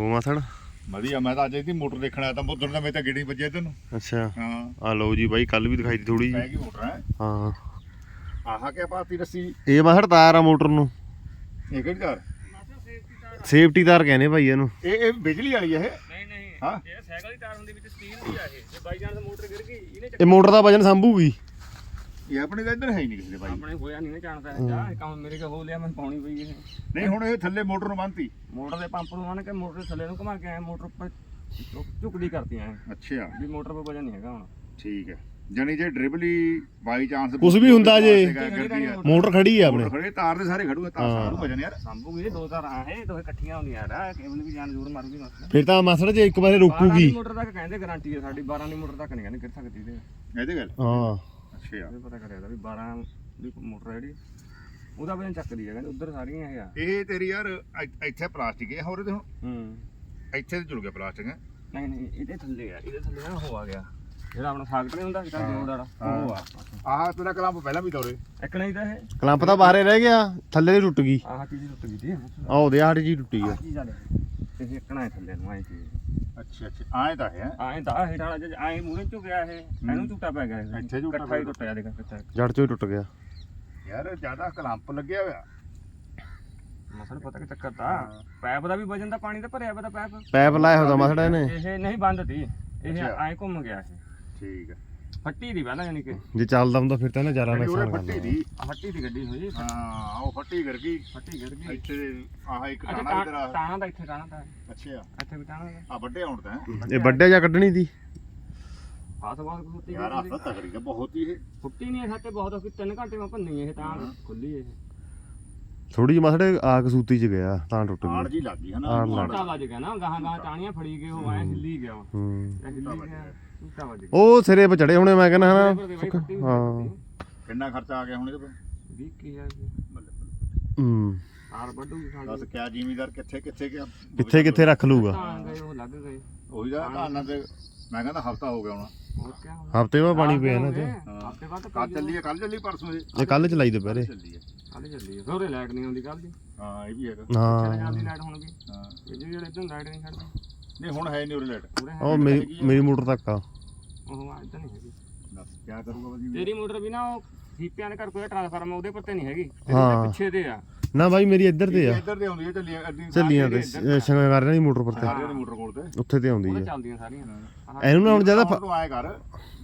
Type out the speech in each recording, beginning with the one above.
ਹੋ ਮਾਸੜ? ਵਧੀਆ ਮੈਂ ਤਾਂ ਅੱਜ ਇਹਦੀ ਮੋਟਰ ਦੇਖਣ ਆਇਆ ਤਾਂ ਉਦੋਂ ਦਾ ਮੈਂ ਤਾਂ ਗਿਣੀ ਵੱਜਿਆ ਤੈਨੂੰ। ਅੱਛਾ। ਹਾਂ। ਆ ਲਓ ਜੀ ਬਾਈ ਕੱਲ ਵੀ ਦਿਖਾਈ ਦੀ ਥੋੜੀ ਪੈ ਗਈ ਮੋਟਰ ਹੈ ਹਾਂ। ਆਹ ਕਿਆ ਪਾਤੀ ਰੱਸੀ? ਇਹ ਮਾਸੜ ਤਾਰ ਆ ਮੋਟਰ ਨੂੰ। ਇਹ ਕਿਹੜੀ ਤਾਰ? ਸੇਫਟੀ ਤਾਰ ਕਹਿੰਦੇ ਭਾਈ ਇਹਨੂੰ। ਇਹ ਇਹ ਬਿਜਲੀ ਵਾਲੀ ਹੈ ਨਹੀਂ ਨਹੀਂ। ਹਾਂ। ਇਹ ਸਾਈਕਲ ਦੀ ਤਾਰ ਹੁੰਦੀ ਵਿੱਚ ਸਟੀਲ ਦੀ ਆ ਇਹ। ਜੇ ਬਾਈ ਚਾਂਸ ਮੋਟਰ ਗਿਰ ਗਈ ਇਹਨੇ ਇਹ ਮੋਟਰ ਦਾ ਵਜਨ ਸੰਭੂਗੀ। ਇਹ ਆਪਣੇ ਤਾਂ ਇੱਧਰ ਹੈ ਹੀ ਨਹੀਂ ਕਿਸੇ ਦੇ ਬਾਈ ਆਪਣੇ ਹੋਇਆ ਨਹੀਂ ਨਾ ਜਾਣਦਾ ਜਾ ਇਹ ਕੰਮ ਮੇਰੇ ਕੋਲ ਹੋ ਲਿਆ ਮੈਂ ਪਾਉਣੀ ਪਈ ਇਹ। ਨਹੀਂ ਹੁਣ ਇਹ ਥੱਲੇ ਮੋਟਰ ਨੂੰ ਬੰਨਤੀ। ਮੋਟਰ ਦੇ ਪੰਪ ਨੂੰ ਆਣ ਕੇ ਮੋਟਰ ਦੇ ਥੱਲੇ ਨੂੰ ਘੁਮਾ ਕੇ ਆਏ ਮੋਟਰ ਉੱਪਰ ਝੁਕ- ਝੁਕਦੀ ਕਰਤੀ ਐ ਅੱਛਾ। ਵੀ ਮੋਟਰ 'ਤੇ ਵਜਨ ਨਹੀਂ ਹੈਗਾ ਹੁਣ। ਠੀਕ ਹੈ। ਜਣੀ ਜੇ ਡ੍ਰਿਬਲੀ ਬਾਈ ਚਾਂਸ ਕੁਛ ਵੀ ਹੁੰਦਾ ਜੇ। ਕਰਦੀ ਆ। ਮੋਟਰ ਖੜੀ ਆ ਆਪਣੇ। ਮੋਟਰ ਖੜੇ ਤਾਰ ਦੇ ਸਾਰੇ ਖੜੂਗੇ ਤਾਰ ਸਾਰੂ ਵਜਨ ਯਾਰ। ਸੰਭੂਗੀ ਇਹ ਦੋ ਤਾਰ ਆਏ ਦੋ ਇਕੱਠੀਆਂ ਹੁੰਦੀਆਂ ਯਾਰ ਕੇਬਲ ਵੀ ਜਾਨ ਜ਼ਰੂਰ ਮਾਰੂਗੀ ਮਸਲਾ ਫਿਰ ਤਾਂ ਮਾਸੜ ਜੇ ਇੱਕ ਵਾਰੇ ਰੋਕੂਗੀ। ਮੋਟਰ ਤੱਕ ਕਹਿੰਦੇ ਗਾਰੰਟੀ ਹੈ ਸਾਡੀ 12 ਦੀ ਮੋਟਰ ਤੱਕ ਨਹੀਂ ਕਹਿੰਦੇ ਗਿਰ ਸਕਦੀ ਤੇ ਇਹਦੇ ਗੱਲ। ਹਾਂ। ਅੱਛਾ। ਇਹ ਪਤਾ ਕਰਿਆ ਦਾ ਵੀ 12 ਦੀ ਮੋਟਰ ਹੈ ਜਿਹੜੀ। ਉਹਦਾ ਵਜਨ ਚੱਕਦੀ ਹੈ ਕਹਿੰਦੇ ਉਧਰ ਸਾਰੀਆਂ ਇਹ ਆ। ਇਹ ਤੇਰੀ ਯਾਰ ਇ- ਇੱਥੇ ਪਲਾਸਟਿਕ ਹੈ ਹੋਰ ਹੁਣ ਹੂੰ। ਇੱਥੇ ਤੇ ਜੁੜ ਗਿਆ ਪਲਾਸਟਿਕ। ਹੈ ਨਹੀਂ ਨਹੀਂ ਇਹਦੇ ਥੱਲੇ ਆ ਇਹਦੇ ਥੱਲੇ ਨਾ ਉਹ ਆ ਗਿਆ। ਜਿਹੜਾ ਆਪਣਾ ਸਾਗਟ ਨਹੀਂ ਹੁੰਦਾ ਜਿਹੜਾ ਜੋੜ ਵਾਲਾ ਉਹ ਆ। ਆਹ ਤੇਰਾ ਕਲੰਪ ਪਹਿਲਾਂ ਵੀ ਦੌਰੇ ਇੱਕ ਨਹੀਂ ਤਾਂ ਇਹ। ਕਲੰਪ ਤਾਂ ਬਾਹਰੇ ਰਹਿ ਗਿਆ ਥੱਲੇ ਦੀ ਟੁੱਟ ਗਈ। ਆਹ ਚੀਜ਼ ਟੁੱਟ ਗਈ ਸੀ। ਆ ਉਹਦੇ ਆੜ ਜੀ ਟੁੱਟੀ ਆ। ਆਹ ਚੀਜ਼ ਆ ਲੈ ਇਹ ਇੱਕਣਾ ਹੈ ਥੱਲੇ ਨੂੰ ਆਏ ਚੀਜ਼। ਅੱਛਾ ਅੱਛਾ। ਆਏ ਤਾਂ ਹੈ। ਆਏ ਤਾਂ ਹੇਠ ਵਾਲਾ ਜੇ ਆਏ ਮੂਰੇ ਝੁਕਿਆ ਇਹ ਇਹਨੂੰ ਝੂਟਾ ਪੈ ਗਿਆ ਇਹ। ਇੱਥੇ ਝੂਟਾ ਇਕੱਠਾ ਹੀ ਟੁੱਟਿਆ ਦੇਖ ਇਕੱਠਾ ਜੜ ਚੋਂ ਹੀ ਟੁੱਟ ਗਿਆ। ਯਾਰ ਜ਼ਿਆਦਾ ਕਲੰਪ ਲੱਗਿਆ ਹੋਇਆ। ਮਸਲ ਪਤਾ ਕਿ ਚੱਕਰ ਤਾਂ ਪੈਪ ਦਾ ਵੀ ਵਜਨ ਦਾ ਪਾਣੀ ਤਾਂ ਭਰਿਆ ਪਤਾ ਪੈਪ। ਪੈਪ ਲਾਇਆ ਹੁੰਦਾ ਮਾਸੜ ਇਹਨੇ। ਇਹ ਨਹੀਂ ਬੰਦ ਤੀ। ਇਹ ਅੱਛਾ। ਆਏ ਘੁੰਮ ਗਿਆ ਇਹ। ਠੀਕ ਹੈ ਫੱਟੀ ਦੀ ਪਹਿਲਾਂ ਯਾਨੀ ਕਿ। ਜੇ ਚੱਲਦਾ ਹੁੰਦਾ ਫਿਰ ਤਾਂ ਨਾ ਜ਼ਿਆਦਾ ਉਹਨੇ ਨੁਕਸਾਨ ਫੱਟੀ ਦੀ। ਆਹ ਫੱਟੀ ਦੀ ਗੱਡੀ ਹੋਈ। ਹਾਂ ਉਹ ਫੱਟੀ ਕਰ ਗਈ। ਫੱਟੀ ਗਿਰ ਗਈ। ਇੱਥੇ ਆਹ ਇੱਕ ਅੱਛਾ ਟਾਣਾ ਤੇਰਾ ਟਾ- ਟਾਣਾ ਦਾ ਇੱਥੇ ਟਾਣਾ ਦਾ ਅੱਛਾ। ਇੱਥੇ ਵੀ ਟਾਣਾ ਦਾ ਆ ਵੱਡੇ ਹੁਣ ਤਾਂ ਇਹ ਵੱਡੇ ਜਾਂ ਕੱਢਣੀ ਦੀ? ਹੱਥ ਬਹੁਤ ਫੁੱਟੀ ਯਾਰ ਆਹ ਤਗੜੀ ਹੈ ਬਹੁਤ ਹੀ ਇਹ। ਫੁੱਟੀ ਨਹੀਂ ਸੱਤੇ ਬਹੁਤ ਕਿ 3 ਘੰਟੇ ਮੈਂ ਭੰਨੀ ਇਹ ਤਾਂ। ਖੁੱਲੀ ਇਹ। ਥੋੜੀ ਜਿਹੀ ਮਾਸੜ ਆ ਕਸੂਤੀ ਚ ਗਿਆ ਤਾਂ ਟੁੱਟ ਆੜ ਗਈ ਜੀ ਲੱਗ ਗਈ ਹੈ ਨਾ। ਆੜ ਲੱਗ ਵੱਜ ਗਿਆ ਨਾ ਗਾਹਾਂ ਗਾਹਾਂ ਟਾਣੀਆਂ ਫੜੀ ਗਏ ਉਹ ਐ ਹਿੱਲੀ ਗਿਆ। ਉਹ ਹੂੰ। ਐ ਹਿੱਲੀ ਗਿਆ। ਉਹ ਸਿਰੇ 'ਤੇ ਚੜੇ ਹੋਣੇ ਮੈਂ ਕਹਿੰਦਾ ਹਨਾ। ਹਾਂ ਕਿੰਨਾ ਖਰਚਾ ਆ ਗਿਆ ਹੁਣ ਇਹਦੇ 20 ਕੀ ਆ ਹੂੰ। ਆਰ ਵੱਡੂ ਦੱਸ ਸਾਡੀ ਕਿਆ ਜ਼ਿਮੀਦਾਰ ਕਿੱਥੇ ਕਿੱਥੇ ਗਿਆ? ਕਿੱਥੇ ਕਿੱਥੇ ਰੱਖ ਲੂਗਾ ਤਾਂ ਗਏ ਉਹ ਲੱਗ ਗਏ। ਉਹੀ ਦਾ ਧਾਨਾਂ ਤੇ ਮੈਂ ਕਹਿੰਦਾ ਹਫਤਾ ਹੋ ਗਿਆ ਹੁਣ। ਹਫ਼ਤੇ ਬਾਅਦ ਪਾਣੀ ਪਿਆ ਨਾ ਤੇ ਹਫ਼ਤੇ ਬਾਅਦ ਕੱਲ ਚੱਲੀ ਹੈ ਕੱਲ ਚੱਲੀ ਪਰਸੋਂ ਇਹ? ਇਹ ਕੱਲ ਚਲਾਈ ਦੁਪਹਿਰੇ। ਚੱਲੀ ਹੈ ਕੱਲ ਚੱਲੀ ਹੈ ਸੋਰੇ ਲਾਈਟ ਨਹੀਂ ਆਉਂਦੀ ਕੱਲ ਦੀ। ਹਾਂ ਇਹ ਵੀ ਹੈਗਾ। ਚਲੇ ਹਾਂ ਜਾਂਦੀ ਲਾਈਟ ਹੁਣ ਵੀ। ਹਾਂ। ਇਹ ਜਿਹੜੀ ਇੱਧਰ ਲਾਈਟ ਨਹੀਂ ਛੱਡਦੀ ਨਹੀਂ ਹੁਣ ਹੈ ਨਹੀਂ ਉਰੇ ਉਹ ਮੇਰੀ ਮੇਰੀ ਮੋਟਰ ਤੱਕ ਆ। ਉਹ ਇੱਧਰ ਨਹੀਂ ਹੈਗੀ। ਦੱਸ ਕਿਆ ਕਰੂਗਾ ਵਧੀਆ ਤੇਰੀ ਮੋਟਰ ਵੀ ਨਾ ਉਹ ਸੀਪਿਆਂ ਦੇ ਘਰ ਕੋਈ ਟ੍ਰਾਂਸਫਾਰਮ ਉਹਦੇ ਪਰ ਤੇ ਨਹੀਂ ਹੈਗੀ। ਹਾਂ। ਇਹਦੇ ਪਿੱਛੇ ਤੇ ਆ। ਨਾ ਬਾਈ ਮੇਰੀ ਇੱਧਰ ਤੇ ਆ। ਇੱਧਰ ਤੇ ਆਉਂਦੀ ਹੈ ਚੱਲੀ ਅੱਡੀ ਚੱਲੀਆਂ ਤੇ ਸ਼ੰਗਾਰਿਆਂ ਦੀ ਮੋਟਰ ਪਰ ਤੇ। ਸਾਰਿਆਂ ਦੀ ਮੋਟਰ ਕੋਲ ਤੇ। ਉੱਥੇ ਤੇ ਆਉਂਦੀ ਉਹਦੇ ਆ ਚੱਲਦੀਆਂ ਸਾਰੀਆਂ। ਆਹ ਇਹਨੂੰ ਨਾ ਹੁਣ ਜ਼ਿਆਦਾ ਹੁਣ ਤੂੰ ਆਏ ਕਰ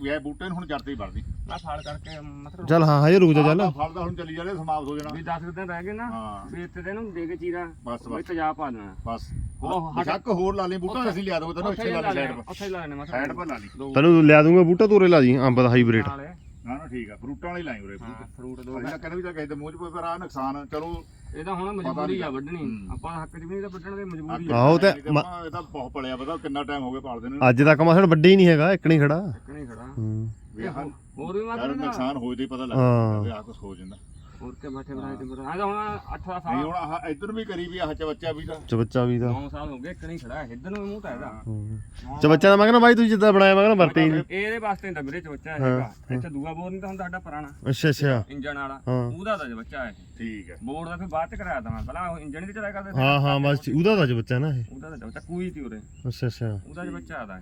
ਵੀ ਇਹ ਬੂਟੇ ਨੂੰ ਹੁਣ ਜੜ ਤੇ ਹੀ ਵੜਦੀ। ਮੈਂ ਫਾਲ ਕਰਕੇ ਮਤਲਬ ਚੱਲ ਹਾਂ ਹਜੇ ਰੁਕ ਜਾ ਚੱਲ। ਆਹ ਫਲ ਦਾ ਹੁਣ ਚੱਲੀ ਜਾਣੇ ਸਮਾਪਤ ਹੋ ਜਾਣਾ। ਵੀ 10 ਦਿਨ ਰਹਿ ਗਏ ਨਾ ਹਾਂ। ਵੀ ਇੱਥੇ ਤੇ ਇਹਨੂੰ ਦੇ ਕੇ ਚੀਰਾ ਬਸ ਬਸ। ਤੇਜ਼ਾਬ ਪਾ ਦੇਣਾ। ਬਸ। ਉਹ ਹਟ- ਸ਼ੱਕ ਹੋਰ ਲਾ ਲਈ ਬੂਟਾ ਅਸੀਂ ਲਿਆ ਦੋ ਤੈਨੂੰ ਇੱਥੇ ਲਾ ਲਈ ਸਾਈਡ ਪਰ ਉੱਥੇ ਹੀ ਲਾ ਲੈਣੇ ਮਤਲਬ ਸਾਈਡ ਪਰ ਲਾ ਲਈ ਦੋ ਤੈਨੂੰ ਲਿਆ ਦੂੰਗਾ ਬੂਟਾ ਤੋਰੇ ਲਾ ਜੀ ਅੰਬ ਦਾ ਹਾਈਬ੍ਰਿਡ। ਨਾਲੇ ਨਾ ਨਾ ਠੀਕ ਆ ਫਰੂਟਾਂ ਵਾਲੀ ਲਾਈ ਉਰੇ ਹਾਂ ਫਰੂਟ ਦੋ ਅਸੀਂ ਤਾਂ ਕਹਿੰਦੇ ਵੀ ਤਾਂ ਕਿਸੇ ਦੇ ਮੂੰਹ 'ਚ ਪਵੇ ਪਰ ਆ ਨੁਕਸਾਨ ਚਲੋ ਇਹਦਾ ਹੁਣ ਮਜਬੂਰੀ ਆ ਵੱਢਣੀ। ਆਪਾਂ ਹੱਕ 'ਚ ਵੀ ਨਹੀਂ ਤਾਂ ਵੱਢਣ ਦੇ ਮਜਬੂਰੀ ਆ। ਆਹੋ ਤੇ ਇਹ ਤਾਂ ਇਹ ਤਾਂ ਬਹੁਤ ਪੜਿਆ ਪਤਾ ਕਿੰਨਾ ਟਾਈਮ ਹੋ ਗਿਆ ਪਾਲਦੇ ਨੇ। ਅੱਜ ਤੱਕ ਮਾਸੜ ਵੱਡੇ ਹੀ ਨਹੀਂ ਹੈਗਾ ਇੱਕ ਨਹੀਂ ਖੜਾ। ਇੱਕ ਨਹੀਂ ਖੜਾ। ਹੂੰ। ਵੀ ਆਹ ਹੋਰ ਵੀ ਯਾਰ ਮਤਲਬ ਨੁਕਸਾਨ ਹੋਏ ਹੀ ਪਤਾ ਹਾਂ। ਲੱਗਦਾ ਵੀ ਆ ਕੁਝ ਹੋ ਜਾਂਦਾ। ਹੋਰ ਕੇ ਬੈਠੇ ਬਣਾਏ ਤੇ ਬਣਾ ਆ ਤਾਂ ਹੁਣ 8 ਨਹੀਂ ਸਾਲ। ਹੁਣ ਆਹ ਇੱਧਰ ਵੀ ਕਰੀ ਵੀ ਆਹ ਚਵੱਚਾ ਵੀ ਤਾਂ। ਚਬੱਚਾ ਵੀ ਦਾ 9 ਸਾਲ ਹੋ ਗਏ ਇੱਕ ਨਹੀਂ ਖੜਾ ਇੱਧਰ ਨੂੰ ਵੀ ਮੂੰਹ ਤਾਂ ਇਹਦਾ ਚਬੱਚਾ ਦਾ ਮੈਂ ਕਹਿੰਦਾ ਬਾਈ ਤੂੰ ਜਿੱਦਾਂ ਬਣਾਇਆ ਮੈਂ ਕਹਿੰਦਾ ਵਰਤੇ ਹੀ ਨਹੀਂ। ਇਹਦੇ ਵਾਸਤੇ ਤਾਂ ਵੀਰੇ ਚ ਬੱਚਾ ਹੈਗਾ ਇੱਥੇ ਦੂਆ ਬੋਰ ਨਹੀਂ ਤਾਂ ਹੁੰਦਾ ਸਾਡਾ ਪੁਰਾਣਾ। ਅੱਛਾ ਅੱਛਾ। ਇੰਜਨ ਵਾਲਾ। ਹਾਂ। ਉਹਦਾ ਤਾਂ ਬੱਚਾ ਹੈ ਠੀਕ ਹੈ। ਬੋਰਡ ਦਾ ਫਿਰ ਬਾਅਦ ਚ ਕਰਾਇਆ ਤਾਂ ਮੈਂ। ਪਹਿਲਾਂ ਉਹ ਇੰਜਨ ਹੀ ਤੇ ਚਲਾਇਆ ਕਰਦੇ ਸੀ। ਹਾਂ ਹਾਂ ਬਸ ਉਹਦਾ ਦਾ ਚਬੱਚਾ ਨਾ ਇਹ। ਉਹਦਾ ਤਾਂ ਬੱਚਾ ਕੋਈ ਤੀ ਉਰੇ ਅੱਛਾ ਅੱਛਾ। ਉਹਦਾ ਚ ਬੱਚਾ ਆਦਾ